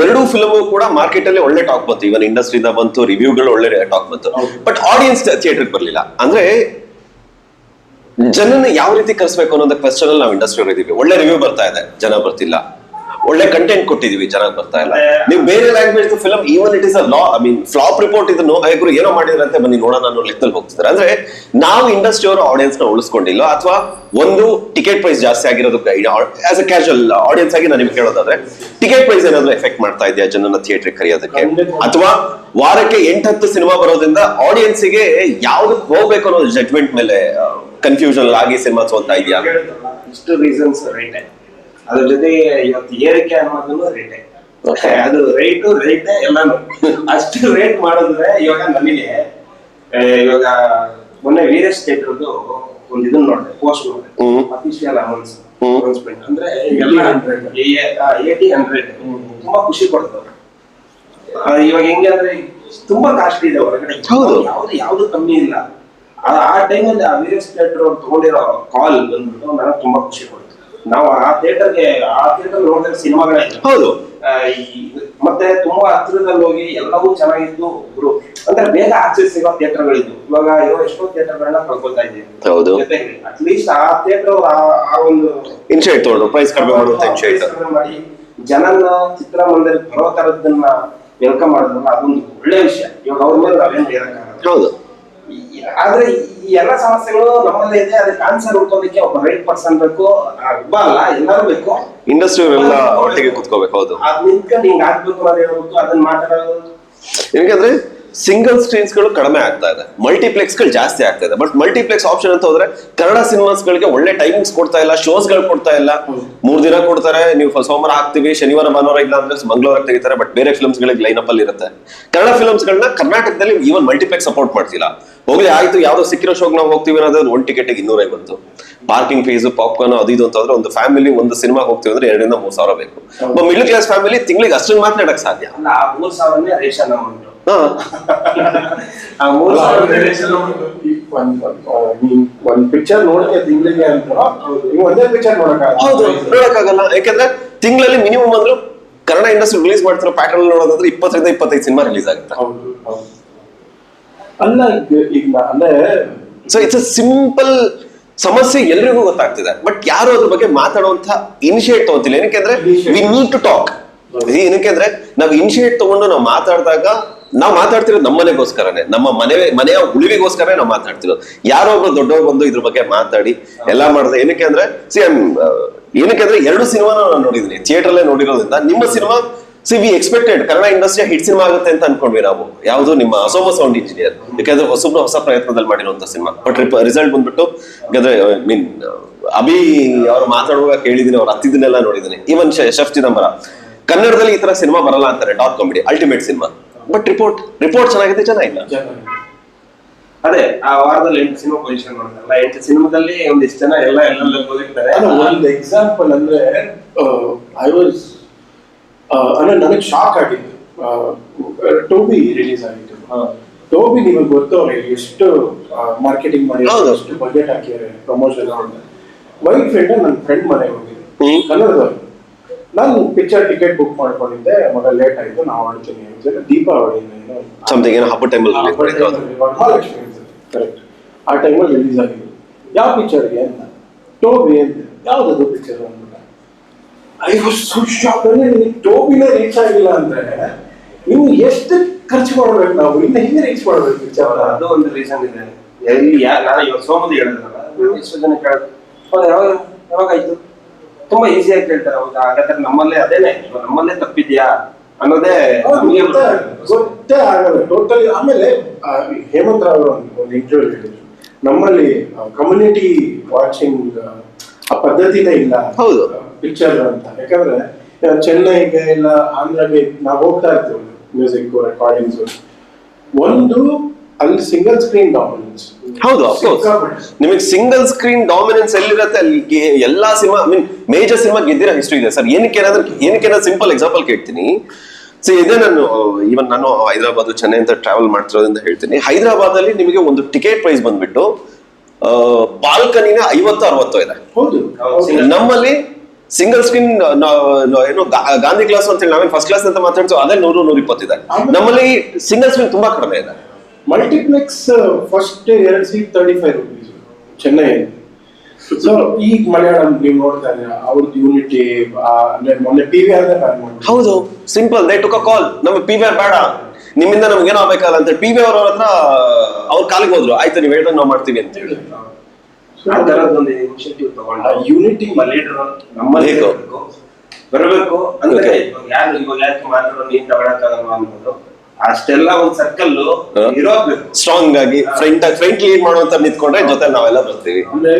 ಎರಡೂ ಫಿಲಮು ಕೂಡ ಮಾರ್ಕೆಟ್ ಅಲ್ಲಿ ಒಳ್ಳೆ ಟಾಕ್ ಬಂತು. ಇವನ್ ಇಂಡಸ್ಟ್ರಿಯಿಂದ ಬಂತು ರಿವ್ಯೂಗಳು ಒಳ್ಳೆ ಟಾಕ್ ಬಂತು. ಬಟ್ ಆಡಿಯನ್ಸ್ ಥಿಯೇಟರ್ ಬರ್ಲಿಲ್ಲ. ಅಂದ್ರೆ ಜನನ ಯಾವ ರೀತಿ ಕರ್ಸ್ಬೇಕು ಅನ್ನೋದ ಕ್ವೆಶ್ಚನ್ ಅಲ್ಲಿ ನಾವು ಇಂಡಸ್ಟ್ರಿ ಇದೀವಿ. ಒಳ್ಳೆ ರಿವ್ಯೂ ಬರ್ತಾ ಇದೆ. ಜನ ಬರ್ತಿಲ್ಲ. ಒಳ್ಳೆ ಕಂಟೆಂಟ್ ಕೊಟ್ಟಿದೀವಿ ಜನ ಬರ್ತಾ ಇಲ್ಲ. ನೀವು ಬೇರೆ language film even it is a law I mean flop report ಇದನ್ನು ಗುರು ಏನೋ ಮಾಡಿದ್ರಂತೆ ಬನ್ನಿ ನೋಡೋಣ ಅನ್ನೋ ಲೆಕ್ಕದಲ್ಲಿ ಹೋಗ್ತಿದ್ದಾರೆ ಅಂದ್ರೆ ನಾವು ಇಂಡಸ್ಟ್ರಿ ಅವರು ಆಡಿಯನ್ಸ್ನ ಉಳಿಸ್ಕೊಂಡಿಲ್ಲ ಅಥವಾ ಒಂದು ಟಿಕೆಟ್ ಪ್ರೈಸ್ ಜಾಸ್ತಿ ಆಗಿರೋದು ಆಸ್ ಅ ಕ್ಯಾಶುವಲ್ ಆಡಿಯನ್ಸ್ ಆಗಿ ನಾನು ನಿಮ್ಗೆ ಕೇಳೋದಾದ್ರೆ ಟಿಕೆಟ್ ಪ್ರೈಸ್ ಏನಾದ್ರೂ ಎಫೆಕ್ಟ್ ಮಾಡ್ತಾ ಇದೆಯಾ ಜನನ ಥಿಯೇಟರ್ ಕರೆಯೋದಕ್ಕೆ? ಅಥವಾ ವಾರಕ್ಕೆ ಎಂಟತ್ತು ಸಿನಿಮಾ ಬರೋದ್ರಿಂದ ಆಡಿಯನ್ಸಿಗೆ ಯಾವ್ದಕ್ಕೆ ಹೋಗ್ಬೇಕು ಅನ್ನೋ ಜಡ್ಜ್ಮೆಂಟ್ ಮೇಲೆ ಕನ್ಫ್ಯೂಷನ್ ಆಗಿ ಸಿನಿಮಾ ಸೋಲ್ತಾ ಇದೆಯಾ? ಇಷ್ಟು ರೀಸನ್ಸ್ ರೈಟ್ ಅದ್ರ ಜೊತೆ ಇವತ್ತು ಏರಿಕೆ ಅನ್ನೋದನ್ನು ರೇಟೆ. ಅದು ರೇಟು ರೇಟೆ ಎಲ್ಲಾನು. ಅಷ್ಟು ರೇಟ್ ಮಾಡಿದ್ರೆ ಇವಾಗ ನಮಗೆ ಇವಾಗ ಮೊನ್ನೆ ವೀರೇಶ್ ಥಿಯೇಟರ್ದು ಒಂದು ಇದನ್ನ ನೋಡಿದೆ ಪೋಸ್ಟ್ ನೋಡಿದೆ. ಅಫಿಷಿಯಲ್ ಅನೌನ್ಸ್ ಹ್ಮ್. ಅನೌನ್ಸ್ಮೆಂಟ್ ಅಂದ್ರೆ ಎಲ್ಲ 80, ಏಟಿ ಹಂಡ್ರೆಡ್ ತುಂಬಾ ಖುಷಿ ಕೊಡ್ತದೆ ಆ, ಇವಾಗ ಹೆಂಗೆ ಅಂದ್ರೆ ತುಂಬಾ ಕಾಸ್ಟ್ಲಿ ಇದೆ ಹೊರಗಡೆ. ಯಾವ್ದು ಯಾವ್ದು ಕಮ್ಮಿ ಇಲ್ಲ. ಆ ಆ ಟೈಮಲ್ಲಿ ಆ ವಿಎಸ್ ಥಿಯೇಟರ್ ಅವ್ರು ತಗೊಂಡಿರೋ ಕಾಲ್ ಬಂದ್ಬಿಟ್ಟು ನನಗೆ ತುಂಬಾ ಖುಷಿ ಕೊಡ್ತು. ನಾವು ಆ ಥಿಯೇಟರ್ಗೆ ಆ ಥಿಯೇಟರ್ ನೋಡಿದ್ರೆ ಸಿನಿಮಾಗಳೇ. ಹೌದು. ಮತ್ತೆ ತುಂಬಾ ಹತ್ತಿರದಲ್ಲಿ ಹೋಗಿ ಎಲ್ಲವೂ ಚೆನ್ನಾಗಿದ್ದು ಗುರು. ಅಂದ್ರೆ ಬೇಗ ಆಕ್ಸೆಸ್ ಸಿಗೋ ಥಿಯೇಟರ್ಗಳಿದ್ದು ಇವಾಗ ಇರೋ ಎಷ್ಟೋ ಥಿಯೇಟರ್ಗಳನ್ನ ಕಳ್ಕೊತಾ ಇದ್ದೀವಿ. ಹೌದು. ಅಟ್ಲೀಸ್ಟ್ ಆ ಥಿಯೇಟರ್ ಆ ಒಂದು ಇನ್ಶೈಟ್ ತಗೊಂಡು ಪ್ರೈಸ್ ಕಡಿಮೆ ಮಾಡುತ್ತೆ ಇನ್ಶೈಟ್ ಮಾಡಿ ಜನನ ಚಿತ್ರಮಂದಿರ ಬರೋ ತರದನ್ನ ವೆಲ್ಕಮ್ ಮಾಡೋದನ್ನ ಅದೊಂದು ಒಳ್ಳೆ ವಿಷಯ. ಇವಾಗ ಅವ್ರ ಮೇಲೆ ನಾವೇನು ಹೇಳಕ್ಕಾಗಲ್ಲ ಹೌದು. ಆದ್ರೆ ಈ ಎಲ್ಲ ಸಮಸ್ಯೆಗಳು ನಮ್ಮಲ್ಲೇ ಇದೆ ಅದಕ್ಕೆ ಆನ್ಸರ್ ಹುಡ್ಕೋದಕ್ಕೆ ಒಬ್ಬ ರೈಟ್ ಪರ್ಸನ್ ಬೇಕು ಒಬ್ಬ ಅಲ್ಲ ಎಲ್ಲರೂ ಬೇಕು. ಇಂಡಸ್ಟ್ರಿ ಎಲ್ಲ ಒಟ್ಟಿಗೆ ಕುತ್ಕೋಬೇಕು ಹೌದು. ಅದ್ ನಿಂತ್ಕೊಂಡು ಹಿಂಗ್ ಆಗ್ಬೇಕು ಅನ್ನೋದು ಹೇಳ್ಬೇಕು ಅದನ್ನ ಮಾತಾಡೋದು. ಯಾಕಂದ್ರೆ ಸಿಂಗಲ್ ಸ್ಕ್ರೀನ್ಸ್ಗಳು ಕಡಿಮೆ ಆಗ್ತಾ ಇದೆ. ಮಲ್ಟಿಪ್ಲೆಕ್ಸ್ಗಳು ಜಾಸ್ತಿ ಆಗ್ತಾ ಇದೆ. ಬಟ್ ಮಲ್ಟಿಪ್ಲೆಕ್ಸ್ ಆಪ್ಷನ್ ಅಂತ ಹೋದ್ರೆ, ಕನ್ನಡ ಸಿನಿಮಾಸ್ ಗಳಿಗೆ ಒಳ್ಳೆ ಟೈಮಿಂಗ್ಸ್ ಕೊಡ್ತಾ ಇಲ್ಲ ಶೋಸ್ಗಳು ಕೊಡ್ತಾ ಇಲ್ಲ. ಮೂರ್ ದಿನ ಕೊಡ್ತಾರೆ, ನೀವು ಸೋಮವಾರ ಹಾಕ್ತಿವಿ, ಶನಿವಾರ, ಭಾನುವಾರ ಇಲ್ಲ ಅಂದ್ರೆ ಮಂಗಳವಾರ ತೆಗಿತಾರೆ ಬಟ್ ಬೇರೆ ಫಿಲ್ಮ್ಸ್ ಗಳಿಗೆ ಲೈನ್ ಅಪ್ ಅಲ್ಲಿ ಇರುತ್ತೆ. ಕನ್ನಡ ಫಿಲ್ಮ್ಸ್ ಗಳನ್ನ ಕರ್ನಾಟಕದಲ್ಲಿ ಈವನ್ ಮಲ್ಟಿಪ್ಲೆಕ್ಸ್ ಸಪೋರ್ಟ್ ಮಾಡ್ತಿಲ್ಲ. ಹೋಗ್ಲಿ, ಆಯ್ತು, ಯಾವ್ದೋ ಸಿಕ್ಕಿರೋ ಶೋಗ್ ನಾವು ಹೋಗ್ತೀವಿ ಅನ್ನೋದು ಒಂದ್ ಟಿಕೆಟ್ ಇನ್ನೂರ ಐವತ್ತು ಪಾರ್ಕಿಂಗ್ ಫೀಸ್ ಪಾಪ್ಕಾರ್ನ್ ಅದು ಇದು ಅಂತಂದ್ರೆ ಒಂದು ಫ್ಯಾಮಿಲಿ ಒಂದು ಸಿನಿಮಾ ಹೋಗ್ತೀವಿ ಅಂದ್ರೆ ಎರಡರಿಂದ ಮೂರ್ ಸಾವಿರ ಬೇಕು. ಮಿಡ್ಲ್ ಕ್ಲಾಸ್ ಫ್ಯಾಮಿಲಿ ತಿಂಗಳಿಗೆ ಅಷ್ಟನ್ನ ಮಾತನಾಡಕ್ ಸಾಧ್ಯ. ಆ ಮೂರ್ ಒಂದ್ ಪಿಕ್ಚರ್ ನೋಡ್ತೀಯ ತಿಂಗಳಿಗೆ ಅಂತ. ನೀವು ಒಂದೇ ಪಿಕ್ಚರ್ ಹೌದು ನೋಡಕ್ಕಾಗಲ್ಲ. ಯಾಕಂದ್ರೆ ತಿಂಗಳಲ್ಲಿ ಮಿನಿಮಮ್ ಅಂದ್ರೆ ಕನ್ನಡ ಇಂಡಸ್ಟ್ರಿ ರಿಲೀಸ್ ಮಾಡ್ತಿರೋ ಪ್ಯಾಟರ್ನ್ ನೋಡೋದಾದ್ರೆ ಇಪ್ಪತ್ತರಿಂದ ಇಪ್ಪತ್ತೈದು ಸಿನಿಮಾ ರಿಲೀಸ್ ಆಗುತ್ತೆ. ಅಲ್ಲ ಈಗ ಅಂದ್ರೆ ಸೊ ಇಟ್ಸ್ ಅ ಸಿಂಪಲ್ ಸಮಸ್ಯೆ ಎಲ್ರಿಗೂ ಗೊತ್ತಾಗ್ತಿದೆ. ಬಟ್ ಯಾರು ಅದ್ರ ಬಗ್ಗೆ ಮಾತಾಡುವಂತ ಇನಿಷಿಯೇಟ್ ತಗೋತಿಲ್ಲ. ಏನಕ್ಕೆ ವಿ ನೀಡ್ ಟು ಟಾಕ್ ಏನಕ್ಕೆ ಅಂದ್ರೆ ನಾವು ಇನಿಷಿಯೇಟ್ ತಗೊಂಡು ನಾವು ಮಾತಾಡಿದಾಗ ನಾವು ಮಾತಾಡ್ತಿರೋದು ನಮ್ಮ ಮನೆಗೋಸ್ಕರನೇ ನಮ್ಮ ಮನೆ ಮನೆಯ ಉಳಿವಿಗೋಸ್ಕರನೇ ನಾವು ಮಾತಾಡ್ತಿರೋದು. ಯಾರೋ ಒಬ್ರು ದೊಡ್ಡವ್ರು ಬಂದು ಇದ್ರ ಬಗ್ಗೆ ಮಾತಾಡಿ, ಎಲ್ಲ ಮಾಡಿದ್ರೆ ಏನಕ್ಕೆ ಅಂದ್ರೆ ಸಿ ಏನಕ್ಕೆ ಅಂದ್ರೆ ಎರಡು ಸಿನಿಮಾನ ನಾನು ನೋಡಿದ್ದೀನಿ. ಥಿಯೇಟರ್ ಅಲ್ಲೇ ನೋಡಿರೋದ್ರಿಂದ ನಿಮ್ಮ cinema C V expected Kannada industry hit cinema ಆಗುತ್ತೆ ಅಂತ ಅನ್ಕೊಂಡ್ವಿ ನಾವು. ಯಾವುದು ನಿಮ್ಮ ಅಸೋಮ ಸೌಂಡ್ ಇಂಜಿನಿಯರ್. ಯಾಕಂದ್ರೆ ಹೊಸಬ್ರು ಹೊಸ ಪ್ರಯತ್ನದಲ್ಲಿ ಮಾಡಿರುವಂತ ಸಿನಿಮಾ. ಬಟ್ ರಿಸಲ್ಟ್ ಬಂದ್ಬಿಟ್ಟು, ಯಾಕಂದ್ರೆ ಮೀನ್ ಅಭಿ ಅವ್ರು ಮಾತಾಡುವಾಗ ಕೇಳಿದೀನಿ ಅವ್ರು ಹತ್ತಿದ್ದನ್ನೆಲ್ಲ ನೋಡಿದ್ದೀನಿ. ಈವನ್ ಶಫ್ ಚಿದಂಬರ. ಕನ್ನಡದಲ್ಲಿ ಈ ತರ ಸಿನಿಮಾ ಬರಲ್ಲ ಅಂತಾರೆ, dot comedy ultimate cinema. But report report ಚೆನ್ನಾಗಿದೆ ಚೆನ್ನಾಗಿಲ್ಲ. ಜನ ಅದೇ ಆ ವಾರದಲ್ಲಿ ಎಂಟು ಸಿನಿಮಾ ಪೊಸಿಷನ್ ಮಾಡ್ತಾರಲ್ಲ ಎಂಟು ಸಿನಿಮಾದಲ್ಲಿ ಒಂದಿಷ್ಟು ಜನ ಎಲ್ಲ ಎಲ್ಲೆಲ್ಲ ಹೋಗಿರ್ತಾರೆ ಒಂದು ಎಕ್ಸಾಂಪಲ್ ಅಂದ್ರೆ ಐ ವಾಸ್ ಅಂದ್ರೆ ನನಗೆ ಶಾಕ್ ಆಗಿತ್ತು. ಟೋಬಿ ರಿಲೀಸ್ ಆಗಿತ್ತು. ಟೋಬಿ ನಿಮಗೆ ಗೊತ್ತು ಅವ್ರಿಗೆ ಎಷ್ಟು ಮಾರ್ಕೆಟಿಂಗ್ ಮಾಡಿ. ಎಷ್ಟು ಬಜೆಟ್ ಹಾಕಿದ್ದಾರೆ ಪ್ರಮೋಷನ್ ವೈಟ್ ಫ್ರೆಂಡ್ ನನ್ನ ಫ್ರೆಂಡ್ ಮನೆಗೆ ಹೋಗಿದ್ದೆ ಕಲರ್ ಕನ್ನಡದವ್ರು. ನಾನು ಪಿಕ್ಚರ್ ಟಿಕೆಟ್ ಬುಕ್ ಮಾಡ್ಕೊಂಡಿದ್ದೆ ಮಗ ಲೇಟ್ ಆಯ್ತು ನಾವು ಆಡ್ತೀನಿ ಅಂತ ದೀಪಾವಳಿ ಏನೋ ಸಮಥಿಂಗ್ ಏನೋ ಹಬ್ಬ ಟೈಮಲ್ಲಿ ಮಾಡಿದ್ರು ಅದು ಮಹಾಲಕ್ಷ್ಮಿ ಕರೆಕ್ಟ್ ಆ ಟೈಮಲ್ಲಿ ರಿಲೀಸ್ ಆಗಿದೆ ಯಾವ ಪಿಕ್ಚರ್ಗೆ ಅಂತ? ಟೋಬಿ ಅಂತ. ಯಾವ್ದದು ಪಿಕ್ಚರ್ ಅಂದ್ಬಿಟ್ಟ ಐ ವಾಸ್ ಸೊ ಶಾಕ್ ಅಂದ್ರೆ ಟೋಬಿನೇ ರೀಚ್ ಆಗಿಲ್ಲ ಅಂದ್ರೆ ನೀವು ಎಷ್ಟು ಖರ್ಚು ಮಾಡ್ಬೇಕು ನಾವು? ಇನ್ನು ಹಿಂಗೆ ರೀಚ್ ಮಾಡ್ಬೇಕು ಪಿಕ್ಚರ್ ಅದು ಒಂದು ರೀಸನ್ ಇದೆ. ಎಲ್ಲಿ ಯಾರು ನಾನು ಇವತ್ತು ಸೋಮದಿ ಹೇಳಿದ್ರಲ್ಲ ಎಷ್ಟು ಜನ ಕೇಳಿದ್ರು ಹೌದಾ ಯಾವಾಗ ಯಾವಾಗಾಯ್ತು ತುಂಬಾ ಈಸಿಯಾಗಿ ಕೇಳ್ತಾರೆ ಹೌದಾ ಹಾಗಾದ್ರೆ ನಮ್ಮಲ್ಲೇ ಅದೇನೆ? ನಮ್ಮಲ್ಲೇ ತಪ್ಪಿದ್ಯಾ? ಅನ್ನೋದೇ ನಮಗೆ ಗೊತ್ತೇ ಆಗಲ್ಲ. ಟೋಟಲಿ ಆಮೇಲೆ ಆ, ಹೇಮಂತ್ ರಾವ್ ಒಂದು ಒಂದು ಇಂಟರ್ವ್ಯೂ ಹೇಳಿದ್ರು. ನಮ್ಮಲ್ಲಿ ಕಮ್ಯುನಿಟಿ ವಾಚಿಂಗ್ ಆ ಪದ್ಧತಿನೇ ಇಲ್ಲ. ಹೌದು. ಪಿಕ್ಚರ್ ಅಂತ. ಯಾಕಂದ್ರೆ ಆ, ಚೆನ್ನೈಗೆ ಇಲ್ಲ ಆಂಧ್ರಗೆ ನಾವು ಹೋಗ್ತಾ ಇರ್ತೀವಿ ಮ್ಯೂಸಿಕ್ ರೆಕಾರ್ಡಿಂಗ್ಸ್ ಒಂದು ಅಲ್ಲಿ ಸಿಂಗಲ್ ಸ್ಕ್ರೀನ್ ಡಾಮಿನೆನ್ಸ್ ಹೌದು ಅಫ್ಕೋರ್ಸ್ ನಿಮಗೆ ಸಿಂಗಲ್ ಸ್ಕ್ರೀನ್ ಡಾಮಿನೆನ್ಸ್ ಎಲ್ಲಿರುತ್ತೆ ಅಲ್ಲಿ ಎಲ್ಲಾ cinema I mean major cinema ಗೆದ್ದಿರೋ history ಇದೆ. ಸರ್ ಏನಕ್ಕೆ ಏನಾದ್ರೆ ಏನಕ್ಕೆ ಸಿಂಪಲ್ ಎಕ್ಸಾಂಪಲ್ ಕೇಳ್ತೀನಿ. ಸೊ ಇದೇ ನಾನು ಇವನ್ ನಾನು ಹೈದರಾಬಾದ್ ಚೆನ್ನೈ ಅಂತ ಟ್ರಾವೆಲ್ ಮಾಡ್ತಿರೋದ್ರಿಂದ ಹೇಳ್ತೀನಿ. ಹೈದರಾಬಾದ್ ಅಲ್ಲಿ ನಿಮಗೆ ಒಂದು ಟಿಕೆಟ್ ಪ್ರೈಸ್ ಬಂದ್ಬಿಟ್ಟು ಬಾಲ್ಕನಿನ ಐವತ್ತು ಅರವತ್ತು ಇದೆ. ನಮ್ಮಲ್ಲಿ ಸಿಂಗಲ್ ಸ್ಕ್ರೀನ್ ಏನು ಗಾಂಧಿ ಕ್ಲಾಸ್ ಅಂತ ಹೇಳಿ ನಾವೇನು ಫಸ್ಟ್ ಕ್ಲಾಸ್ ಅಂತ ಮಾತಾಡ್ತೀವಿ ಅದೇ ನೂರು ನೂರ ಇಪ್ಪತ್ತಿದೆ ನಮ್ಮಲ್ಲಿ ಸಿಂಗಲ್ ಸ್ಕ್ರೀನ್ ತುಂಬಾ ಕಡಿಮೆ ಇದೆ. ಮಲ್ಟಿಪ್ಲೆಕ್ಸ್ ಫಸ್ಟ್ ಎರಡ್ ಸೀಟ್ ತರ್ಟಿ ಫೈವ್ ರುಪೀಸ್ ಚೆನ್ನೈಯಲ್ಲಿ ಸೊ ಈಗ ಮಲಯಾಳಂ ನೀವು ನೋಡ್ತಾ ಇದ್ದೀರಾ ಅವ್ರದ್ದು ಯೂನಿಟಿ ಅಂದ್ರೆ ಮೊನ್ನೆ ಪಿ ವಿ ಆರ್ ಹೌದು simple they took a call ನಮ್ಮ ಪಿ ವಿ ಆರ್ ಬೇಡ. ನಿಮ್ಮಿಂದ ನಮ್ಗೆ ಏನೋ ಆಗ್ಬೇಕಲ್ಲ ಅಂತ ಪಿ ವಿ ಅವರ ಹತ್ರ ಅವ್ರ ಕಾಲಿಗೆ ಹೋದ್ರು. ಆಯ್ತು ನೀವು ಹೇಳಿದ್ರೆ ನಾವು ಮಾಡ್ತೀವಿ ಅಂತ ಹೇಳಿ. ಯೂನಿಟಿ ನಮ್ಮಲ್ಲಿ ಬೇಕು. ಬರಬೇಕು. ಅಂದ್ರೆ. ಯಾರು ಇವಾಗ ಯಾಕೆ ಮಾತಾಡೋ ನೀನ್ ತಗೊಳಕ್ಕಾಗಲ್ವಾ ಅನ್ಬೋದು ಅಷ್ಟೆಲ್ಲ ಒಂದ್ ಸರ್ಕಲ್ ಹಾ. ಇರೋಬೇಕು ಸ್ಟ್ರಾಂಗ್ ಆಗಿ ಫ್ರೆಂಡ್ ಫ್ರಂಟ್ ಲೀಡ್ ಮಾಡುವಂತ ನಿಂತ್ಕೊಂಡ್ರೆ ಜೊತೆ ನಾವೆಲ್ಲ ಬರ್ತೀವಿ. ಅಂದ್ರೆ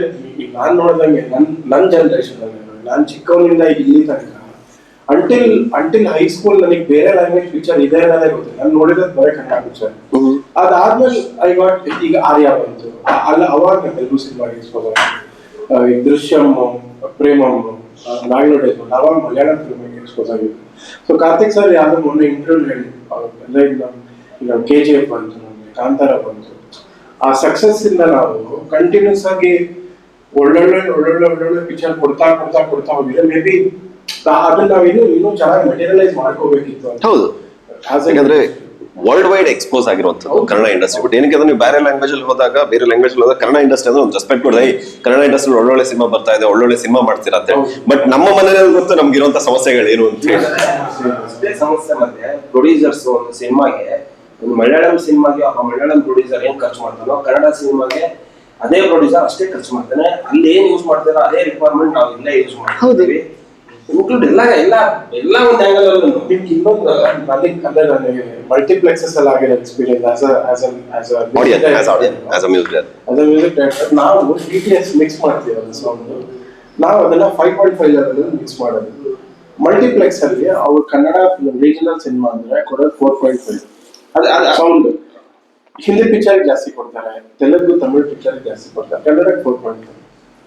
ನಾನ್ ನೋಡ್ದಂಗೆ ನನ್ ನನ್ ಜನರೇಷನ್ ನಾನ್ ಚಿಕ್ಕವನಿಂದ ಈಗ ಇಲ್ಲಿ ತನಕ ಅಂಟಿಲ್ ಅಂಟಿಲ್ ಹೈಸ್ಕೂಲ್ ನನಗೆ ಬೇರೆ ಲ್ಯಾಂಗ್ವೇಜ್ ಫ್ಯೂಚರ್ ಇದೆ ಅನ್ನೋದೇ ಗೊತ್ತಿಲ್ಲ. ನಾನು ನೋಡಿರೋದು ಬರೀ ಕನ್ನಡ ಪಿಕ್ಚರ್ ಅದಾದ್ಮೇಲೆ ಐ ಗಾಟ್ ಈಗ ಆರ್ಯ ಬಂತು. ಅಲ್ಲ ಅವಾಗ ತೆಲುಗು ಸಿನಿಮಾ ಆಗಿ ದೃಶ್ಯಂ ಪ್ರೇಮಂ ನಾಗಲೋಟೆ ಅವಾಗ Malayalam film expose so Karthik sir ಯಾವ್ದೋ ಮೊನ್ನೆ ಇಂಟರ್ವ್ಯೂ ಹೇಳಿ ಎಲ್ಲ ಇಲ್ಲ. ಈಗ ಕೆ ಜಿ ಎಫ್ ಬಂತು ನಮಗೆ ಕಾಂತಾರ ಬಂತು. ಆ ಸಕ್ಸಸ್ ಇಂದ ನಾವು ಕಂಟಿನ್ಯೂಸ್ ಆಗಿ ಒಳ್ಳೊಳ್ಳೆ ಒಳ್ಳೊಳ್ಳೆ ಒಳ್ಳೊಳ್ಳೆ ಪಿಕ್ಚರ್ ಕೊಡ್ತಾ ಕೊಡ್ತಾ ಕೊಡ್ತಾ ಹೋಗಿದ್ರೆ ಮೇ ಬಿ ಅದನ್ನ ನಾವು ಇನ್ನೂ ಇನ್ನೂ ಚೆನ್ನಾಗಿ ಮೆಟೀರಿಯಲೈಸ್ ಮಾಡ್ಕೋಬೇಕಿತ್ತು. ಹೌದು. ಯಾಕಂದ್ರೆ ವರ್ಲ್ಡ್ ವೈಡ್ ಎಕ್ಸ್ಪೋಸ್ ಆಗಿರುವಂತದ್ದು ಕನ್ನಡ ಇಂಡಸ್ಟ್ರಿ ಬಟ್ ಏನಕ್ಕೆ ಅಂದ್ರೆ ನೀವು ಬೇರೆ ಲ್ಯಾಂಗ್ವೇಜ್ ಅಲ್ಲಿ ಹೋದಾಗ ಬೇರೆ ಲ್ಯಾಂಗ್ವೇಜ್ ಅಲ್ಲಿ ಹೋದಾಗ ಕನ್ನಡ ಇಂಡಸ್ಟ್ರಿ ಅಂದ್ರೆ ಒಂದು ರೆಸ್ಪೆಕ್ಟ್ ಕೊಡದೆ ಕನ್ನಡ ಇಂಡಸ್ಟ್ರಿ ಒಳ್ಳೊಳ್ಳೆ ಸಿನಿಮಾ ಬರ್ತಾ ಇದೆ ಒಳ್ಳೊಳ್ಳೆ ಸಿನಿಮಾ ಮಾಡ್ತೀರಾ? ಅಂತ. ಬಟ್ ನಮ್ಮ ಮನೇಲಿ ಗೊತ್ತು ನಮ್ಗೆ ಇರುವಂತ ಏನು ಅಂತ ಹೇಳಿ. ಅಷ್ಟೇ ಸಮಸ್ಯೆ ಮತ್ತೆ ಪ್ರೊಡ್ಯೂಸರ್ಸ್ ಒಂದು ಸಿನಿಮಾಗೆ ಒಂದು ಮಲಯಾಳಂ ಸಿನಿಮಾಗೆ ಆ ಮಲಯಾಳಂ ಪ್ರೊಡ್ಯೂಸರ್ ಏನ್ ಖರ್ಚು ಮಾಡ್ತಾನೋ ಕನ್ನಡ ಸಿನಿಮಾಗೆ ಅದೇ ಪ್ರೊಡ್ಯೂಸರ್ ಅಷ್ಟೇ ಖರ್ಚು ಮಾಡ್ತಾನೆ. ಅಲ್ಲಿ ಏನ್ ಯೂಸ್ ಮಾಡ್ತಾರೋ ಅದೇ ರಿಕ್ವೈರ್ಮೆಂಟ್ ನಾವು ಇಲ್ಲೇ ಯೂಸ್ ಮಾಡ್ತೀವಿ ಇನ್ಕ್ಲೂಡ್ ಎಲ್ಲ ಎಲ್ಲ ಎಲ್ಲ ಒಂದು ಆಂಗಲ್ ಅಲ್ಲಿ ನಿಮ್ಗೆ ಇನ್ನೊಂದು ನನಗೆ ಅಂದ್ರೆ ನನಗೆ ಮಲ್ಟಿಪ್ಲೆಕ್ಸಸ್ ಅಲ್ಲಿ ಆಗಿರೋ experience as as as audience as a music as a music director ನಾವು ಡಿ ಟಿ ಎಸ್ ಮಿಕ್ಸ್ ಮಾಡ್ತೀವಿ ಅದು ಸೌಂಡ್ ನಾವು ಅದನ್ನ ಫೈವ್ ಪಾಯಿಂಟ್ ಫೈವ್ ಅಲ್ಲಿ ಮಿಕ್ಸ್ ಮಾಡೋದು. ಮಲ್ಟಿಪ್ಲೆಕ್ಸ್ ಅಲ್ಲಿ ಅವ್ರು ಕನ್ನಡ ರೀಜನಲ್ ಸಿನಿಮಾ ಅಂದ್ರೆ ಕೊಡೋದು ಫೋರ್ ಪಾಯಿಂಟ್ ಫೈವ್ ಅದು ಅದು ಸೌಂಡ್ ಹಿಂದಿ ಪಿಕ್ಚರ್ ಜಾಸ್ತಿ ಕೊಡ್ತಾರೆ ತೆಲುಗು ತಮಿಳ್ ಪಿಕ್ಚರ್ ಜಾಸ್ತಿ ಕೊಡ್ತಾರೆ ಕನ್ನಡಕ್ಕೆ ಫೋರ್ ಪಾಯಿಂಟ್ ಫೈವ್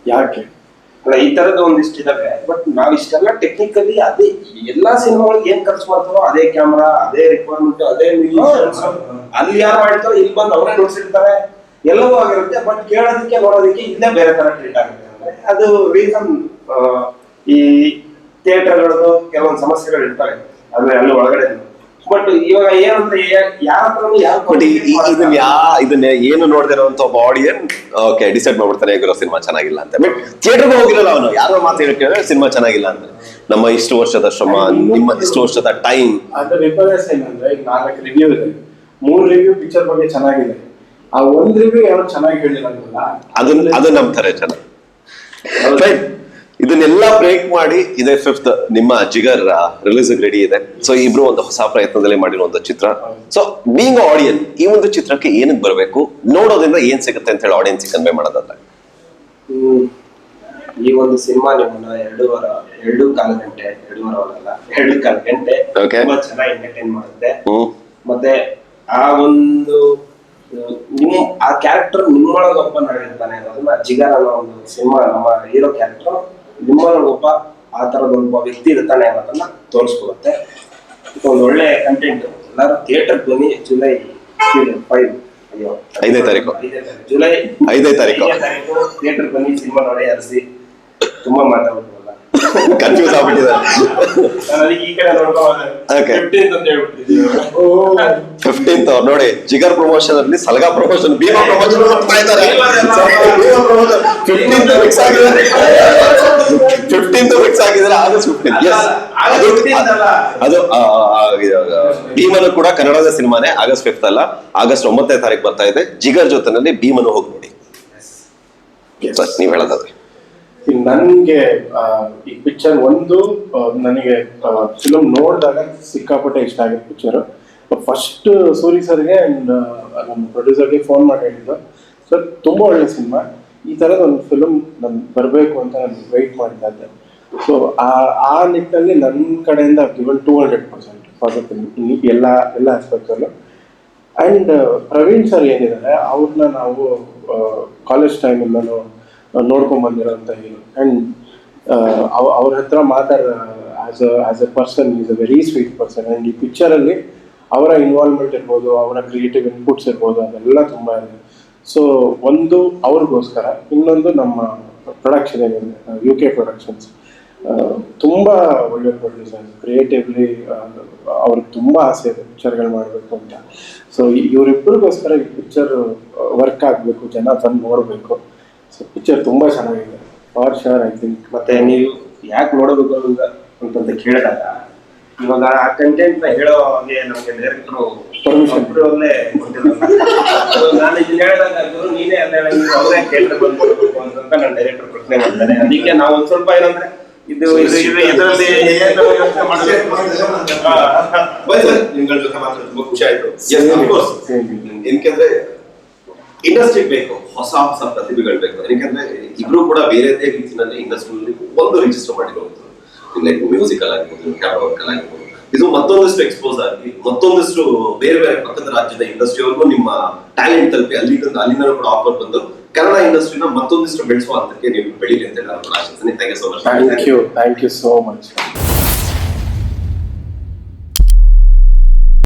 ಯಾಕೆ? ಅಲ್ಲ ಈ ತರದ ಒಂದಿಷ್ಟು ಇದಾವೆ. ಬಟ್ ನಾವ್ ಇಷ್ಟೆಲ್ಲ ಟೆಕ್ನಿಕಲಿ ಅದೇ ಎಲ್ಲಾ ಸಿನಿಮಾಗಳಿಗೆ ಏನ್ ಖರ್ಚು ಮಾಡ್ತಾರೋ ಅದೇ ಕ್ಯಾಮ್ರಾ ಅದೇ ರಿಕ್ವೈರ್ಮೆಂಟ್ ಅದೇ ಅಲ್ಲಿ ಯಾರು ಮಾಡ್ತಾರೋ ಇಲ್ಲಿ ಬಂದು ಅವರೇ ನೋಡ್ಸಿರ್ತಾರೆ. ಎಲ್ಲವೂ ಆಗಿರುತ್ತೆ ಬಟ್ ಕೇಳೋದಕ್ಕೆ ನೋಡೋದಕ್ಕೆ ಇಲ್ಲೇ ಬೇರೆ ತರ ಟ್ರೀಟ್ ಆಗುತ್ತೆ. ಅಂದ್ರೆ ಅದು ರೀಸನ್ ಈ ಥಿಯೇಟರ್ಗಳದ್ದು ಕೆಲವೊಂದು ಸಮಸ್ಯೆಗಳು ಇರ್ತವೆ ಅಂದ್ರೆ ಅಲ್ಲಿ ಒಳಗಡೆ ಬಟ್ ಇವಾಗ ಏನಂದ್ರೆ ಯಾರ ಇದನ್ನ ಯಾ ಇದನ್ನ ಏನು ನೋಡ್ದಿರೋಂತ ಒಬ್ಬ ಆಡಿಯನ್ ಓಕೆ ಡಿಸೈಡ್ ಮಾಡ್ಬಿಡ್ತಾನೆ ಹೇಗಿರೋ ಸಿನಿಮಾ ಚೆನ್ನಾಗಿಲ್ಲ ಅಂತ. ಬಟ್ ಥಿಯೇಟರ್ಗೆ ಹೋಗಿರಲ್ಲ ಅವನು. ಯಾರೋ ಮಾತು ಹೇಳ್ತೇವೆ ಸಿನಿಮಾ ಚೆನ್ನಾಗಿಲ್ಲ ಅಂತ. ನಮ್ಮ ಇಷ್ಟು ವರ್ಷದ ಶ್ರಮ ನಿಮ್ಮ ಇಷ್ಟು ವರ್ಷದ ಟೈಮ್ ಅದ್ರ ರಿಫರೆನ್ಸ್ ಏನಂದ್ರೆ ಈಗ ನಾಲ್ಕು ರಿವ್ಯೂ ಇದೆ. ಮೂರು ರಿವ್ಯೂ ಪಿಕ್ಚರ್ ಬಗ್ಗೆ ಚೆನ್ನಾಗಿದೆ. ಆ ಒಂದ್ ರಿವ್ಯೂ ಯಾರು ಚೆನ್ನಾಗಿ ಹೇಳಿಲ್ಲ ಅದನ್ನ ಅದು ನಂಬ್ತಾರೆ ಚೆನ್ನಾಗಿ. ಇದನ್ನೆಲ್ಲ ಬ್ರೇಕ್ ಮಾಡಿ ಇದೇ ಫಿಫ್ತ್ ನಿಮ್ಮ ಜಿಗರ್ ರಿಲೀಸ್ ರೆಡಿ ಇದೆ. ಸೊ ಇಬ್ರು ಒಂದು ಹೊಸ ಪ್ರಯತ್ನದಲ್ಲಿ ಮಾಡಿರೋ ಒಂದು ಚಿತ್ರ ಸೊ ಬೀಂಗ್ ಆಡಿಯನ್ ಈ ಒಂದು ಚಿತ್ರಕ್ಕೆ ಏನಕ್ಕೆ ಬರಬೇಕು? ನೋಡೋದ್ರಿಂದ ಏನ್ ಸಿಗುತ್ತೆ ಅಂತ ಹೇಳಿ ಆಡಿಯನ್ಸ್ ಕನ್ವೆ ಮಾಡೋದಾದ್ರೆ. ಈ ಒಂದು ಸಿನಿಮಾ ನಿಮ್ಮನ್ನ ವಾರ ಎರಡು ಕಾಲು ಗಂಟೆ ಎರಡೂವರೆ ಅವರಲ್ಲ ಎರಡು ಕಾಲು ಗಂಟೆ. ತುಂಬಾ ಚೆನ್ನಾಗಿ ಎಂಟರ್ಟೈನ್ ಮಾಡುತ್ತೆ. ಮತ್ತೆ ಆ ಒಂದು ನಿಮ್ಮ ನಿಮ್ ಆ ಕ್ಯಾರೆಕ್ಟರ್ ನಿಮ್ಮೊಳಗೆ ಒಬ್ಬ ನಡೆಯುತ್ತಾನೆ ಅನ್ನೋದನ್ನ ಜಿಗರ್ ಅನ್ನೋ ಒಂದು ಸಿನಿಮಾ ನಮ್ಮ ಹೀರೋ ಕ್ಯಾರೆಕ್ಟರ್ ನಿಮ್ಮೊಳಗೆ ಒಬ್ಬ ಆ ಥರದ ಒಬ್ಬ ವ್ಯಕ್ತಿ ಇರ್ತಾನೆ ಅನ್ನೋದನ್ನ ತೋರಿಸ್ಕೊಡುತ್ತೆ. ಒಂದು ಒಳ್ಳೆ ಕಂಟೆಂಟ್ ಎಲ್ಲರೂ ಥಿಯೇಟರ್ ಬನ್ನಿ ಜುಲೈ ಫೈವ್ ಅಯ್ಯೋ ಐದನೇ ತಾರೀಕು. ಜುಲೈ ಐದನೇ ತಾರೀಕು. ಥಿಯೇಟರ್ ಬನ್ನಿ ಸಿನಿಮಾ ನೋಡಿ ಹರಿಸಿ ತುಂಬಾ ಮಾತಾಡ್ಬೋದಲ್ಲ ಕನ್ಫ್ಯೂಸ್ ಆಗ್ಬಿಟ್ಟಿದೆ ನಾನು ಅದಕ್ಕೆ ಈ ಕಡೆ ನೋಡ್ಕೊಂಡು Okay. ಫಿಫ್ಟೀನ್ ಅಂತ ಹೇಳ್ಬಿಟ್ಟಿದ್ದೀನಿ ಫಿಫ್ಟೀನ್ತ್ ನೋಡಿ ಜಿಗರ್ ಪ್ರಮೋಷನ್ ಅಲ್ಲಿ ಸಲಗಾ ಪ್ರಮೋಷನ್ ಭೀಮಾ ಪ್ರಮೋಷನ್ ಮಾಡ್ತಾ ಇದ್ದಾರೆ. ಫಿಫ್ಟೀನ್ತ್ ಫಿಕ್ಸ್ ಆಗಿದೆ ಫಿಫ್ಟೀನ್ತ್ ಫಿಕ್ಸ್ ಆಗಿದ್ರೆ August fifteen yes August 15th ಅಲ್ಲ. ಅದು ಭೀಮನು ಕೂಡ ಕನ್ನಡದ ಸಿನಿಮಾನೇ ಆಗಸ್ಟ್ ಫಿಫ್ತ್ ಅಲ್ಲ. ಆಗಸ್ಟ್ ಒಂಬತ್ತನೇ ತಾರೀಕು ಬರ್ತಾ ಇದೆ. ಜಿಗರ್ ಜೊತೆನಲ್ಲಿ ಭೀಮನು ಹೋಗ್ಬಿಡಿ. ನೋಡಿ ನೀವ್ ಹೇಳೋದಾದ್ರೆ. ನನ್ಗೆ ಈ ಪಿಕ್ಚರ್ ಒಂದು ನನಗೆ ಫಿಲಮ್ ನೋಡಿದಾಗ ಸಿಕ್ಕಾಪಟ್ಟೆ ಇಷ್ಟ ಆಗಿತ್ತು ಪಿಕ್ಚರ್ ಫಸ್ಟ್ ಸೂರಿ ಸರ್ಗೆ ಅಂಡ್ ನಮ್ಮ ಪ್ರೊಡ್ಯೂಸರ್ಗೆ ಫೋನ್ ಮಾಡಿ ಹೇಳಿದ್ದು ಸರ್ ತುಂಬಾ ಒಳ್ಳೆ ಸಿನಿಮಾ ಈ ತರದ ಒಂದು ಫಿಲಮ್ ನನ್ ಬರಬೇಕು ಅಂತ ನಾನು ವೆಯ್ಟ್ ಮಾಡ್ತಾ ಇದ್ದೆ. ಸೊ ಆ ಆ ನಿಟ್ಟಿನಲ್ಲಿ ನನ್ನ ಕಡೆಯಿಂದ given two hundred percent film ಎಲ್ಲ ಎಲ್ಲ ಆಸ್ಪೆಕ್ಟಲ್ಲೂ ಅಂಡ್ ಪ್ರವೀಣ್ ಸರ್ ಏನಿದ್ದಾರೆ, ಅವ್ರನ್ನ ನಾವು ಕಾಲೇಜ್ ಟೈಮಿಂದನೂ ನೋಡ್ಕೊಂಡ್ ಬಂದಿರೋಂಥ ಹೀರೋ ಅಂಡ್ ಅವ್ರ ಹತ್ರ ಮಾತಾಡ as a as a person is a very sweet person and ಈ ಪಿಕ್ಚರಲ್ಲಿ ಅವರ ಇನ್ವಾಲ್ವ್ಮೆಂಟ್ ಇರ್ಬೋದು, ಅವರ ಕ್ರಿಯೇಟಿವ್ ಇನ್ಪುಟ್ಸ್ ಇರ್ಬೋದು, ಅದೆಲ್ಲ ತುಂಬ ಇದೆ. ಸೊ ಒಂದು ಅವ್ರಿಗೋಸ್ಕರ, ಇನ್ನೊಂದು ನಮ್ಮ ಪ್ರೊಡಕ್ಷನ್ ಏನಿದೆ ಯು ಕೆ ಪ್ರೊಡಕ್ಷನ್ಸ್ ತುಂಬ ಒಳ್ಳೆ ಪ್ರೊಡ್ಯೂಸರ್ ಕ್ರಿಯೇಟಿವ್ಲಿ ಅವ್ರಿಗೆ ತುಂಬ ಆಸೆ ಇದೆ ಪಿಕ್ಚರ್ಗಳು ಮಾಡಬೇಕು ಅಂತ. ಸೊ ಇವರಿಬ್ಬರಿಗೋಸ್ಕರ ಈ ಪಿಕ್ಚರ್ ವರ್ಕ್ ಆಗಬೇಕು, ಜನ ತಂದು ನೋಡಬೇಕು. ಸೊ ಪಿಕ್ಚರ್ ತುಂಬ ಚೆನ್ನಾಗಿದೆ. ಫಾರ್ ಶೋರ್ ಐ ಥಿಂಕ್ ಮತ್ತೆ ನೀವು ಯಾಕೆ ನೋಡಬೇಕು ಅಂತ ಅಂತಂತ ಕೇಳಿದಾಗ ಇವಾಗ ಆ ಕಂಟೆಂಟ್ನ ಹೇಳೋ ಹಾಗೆ ನಮಗೆ ಡೈರೆಕ್ಟ್ರು ಪರ್ಮಿಷನ್ ಅವರೇ ನಾನು ಇದನ್ನ ಹೇಳಿದಾಗ ಗುರು ನೀನೇ ಅಂತ ಹೇಳಿ ಅವರೇ ಕೇಳಿದ್ರೆ ಬಂದ್ಬಿಡ್ಬೇಕು ಅಂತ ನಾನು ಡೈರೆಕ್ಟರ್ ಪ್ರಶ್ನೆ ಮಾಡ್ತಾರೆ. ಅದಕ್ಕೆ ನಾವು ಒಂದ್ ಸ್ವಲ್ಪ ಏನಂದ್ರೆ ಇದು ಇದು ಇದು ಇದರಲ್ಲಿ ಏನು ಯೋಚ್ನೆ. ನಿಮ್ಗಳ ಜೊತೆ ತುಂಬಾ ಖುಷಿ ಆಯ್ತು. ಎಸ್ here, ಏನಕ್ಕೆ here. ಇಂಡಸ್ಟ್ರಿ ಬೇಕು, ಹೊಸ ಹೊಸ ಪ್ರತಿಭೆಗಳು ಬೇಕು. ಯಾಕಂದ್ರೆ ಇಬ್ರು ಕೂಡ ಬೇರೆ ರೀತಿಯಲ್ಲಿ ಇಂಡಸ್ಟ್ರಿಯಲ್ಲಿ ಒಂದು ರಿಜಿಸ್ಟರ್ ಮಾಡಿರುವಂಥದ್ದು. ಲೈಕ್ ಮ್ಯೂಸಿಕಲ್ ಆಗಿರ್ಬೋದು ಕ್ಯಾಮ್ರಾ ವರ್ಕಲ್ ಆಗಿರ್ಬೋದು. ಇದು ಮತ್ತೊಂದಷ್ಟು ಎಕ್ಸ್ಪೋಸ್ ಆಗಿ, ಮತ್ತೊಂದಷ್ಟು ಬೇರೆ ಬೇರೆ ಪಕ್ಕದ ರಾಜ್ಯದ ಇಂಡಸ್ಟ್ರಿವರೆಗೂ ನಿಮ್ಮ ಟ್ಯಾಲೆಂಟ್ ತಲುಪಿ ಅಲ್ಲಿ ಅಲ್ಲಿಂದ ಕೂಡ ಆಫರ್ ಬಂದು ಕನ್ನಡ ಇಂಡಸ್ಟ್ರಿನ ಮತ್ತೊಂದಿಷ್ಟು ಬೆಳೆಸುವ ಹಂತಕ್ಕೆ ನೀವು ಬೆಳೀಲಿ ಅಂತ ಹೇಳಿ ಆಶಿಸ್ತೀನಿ thank you so much thank you so much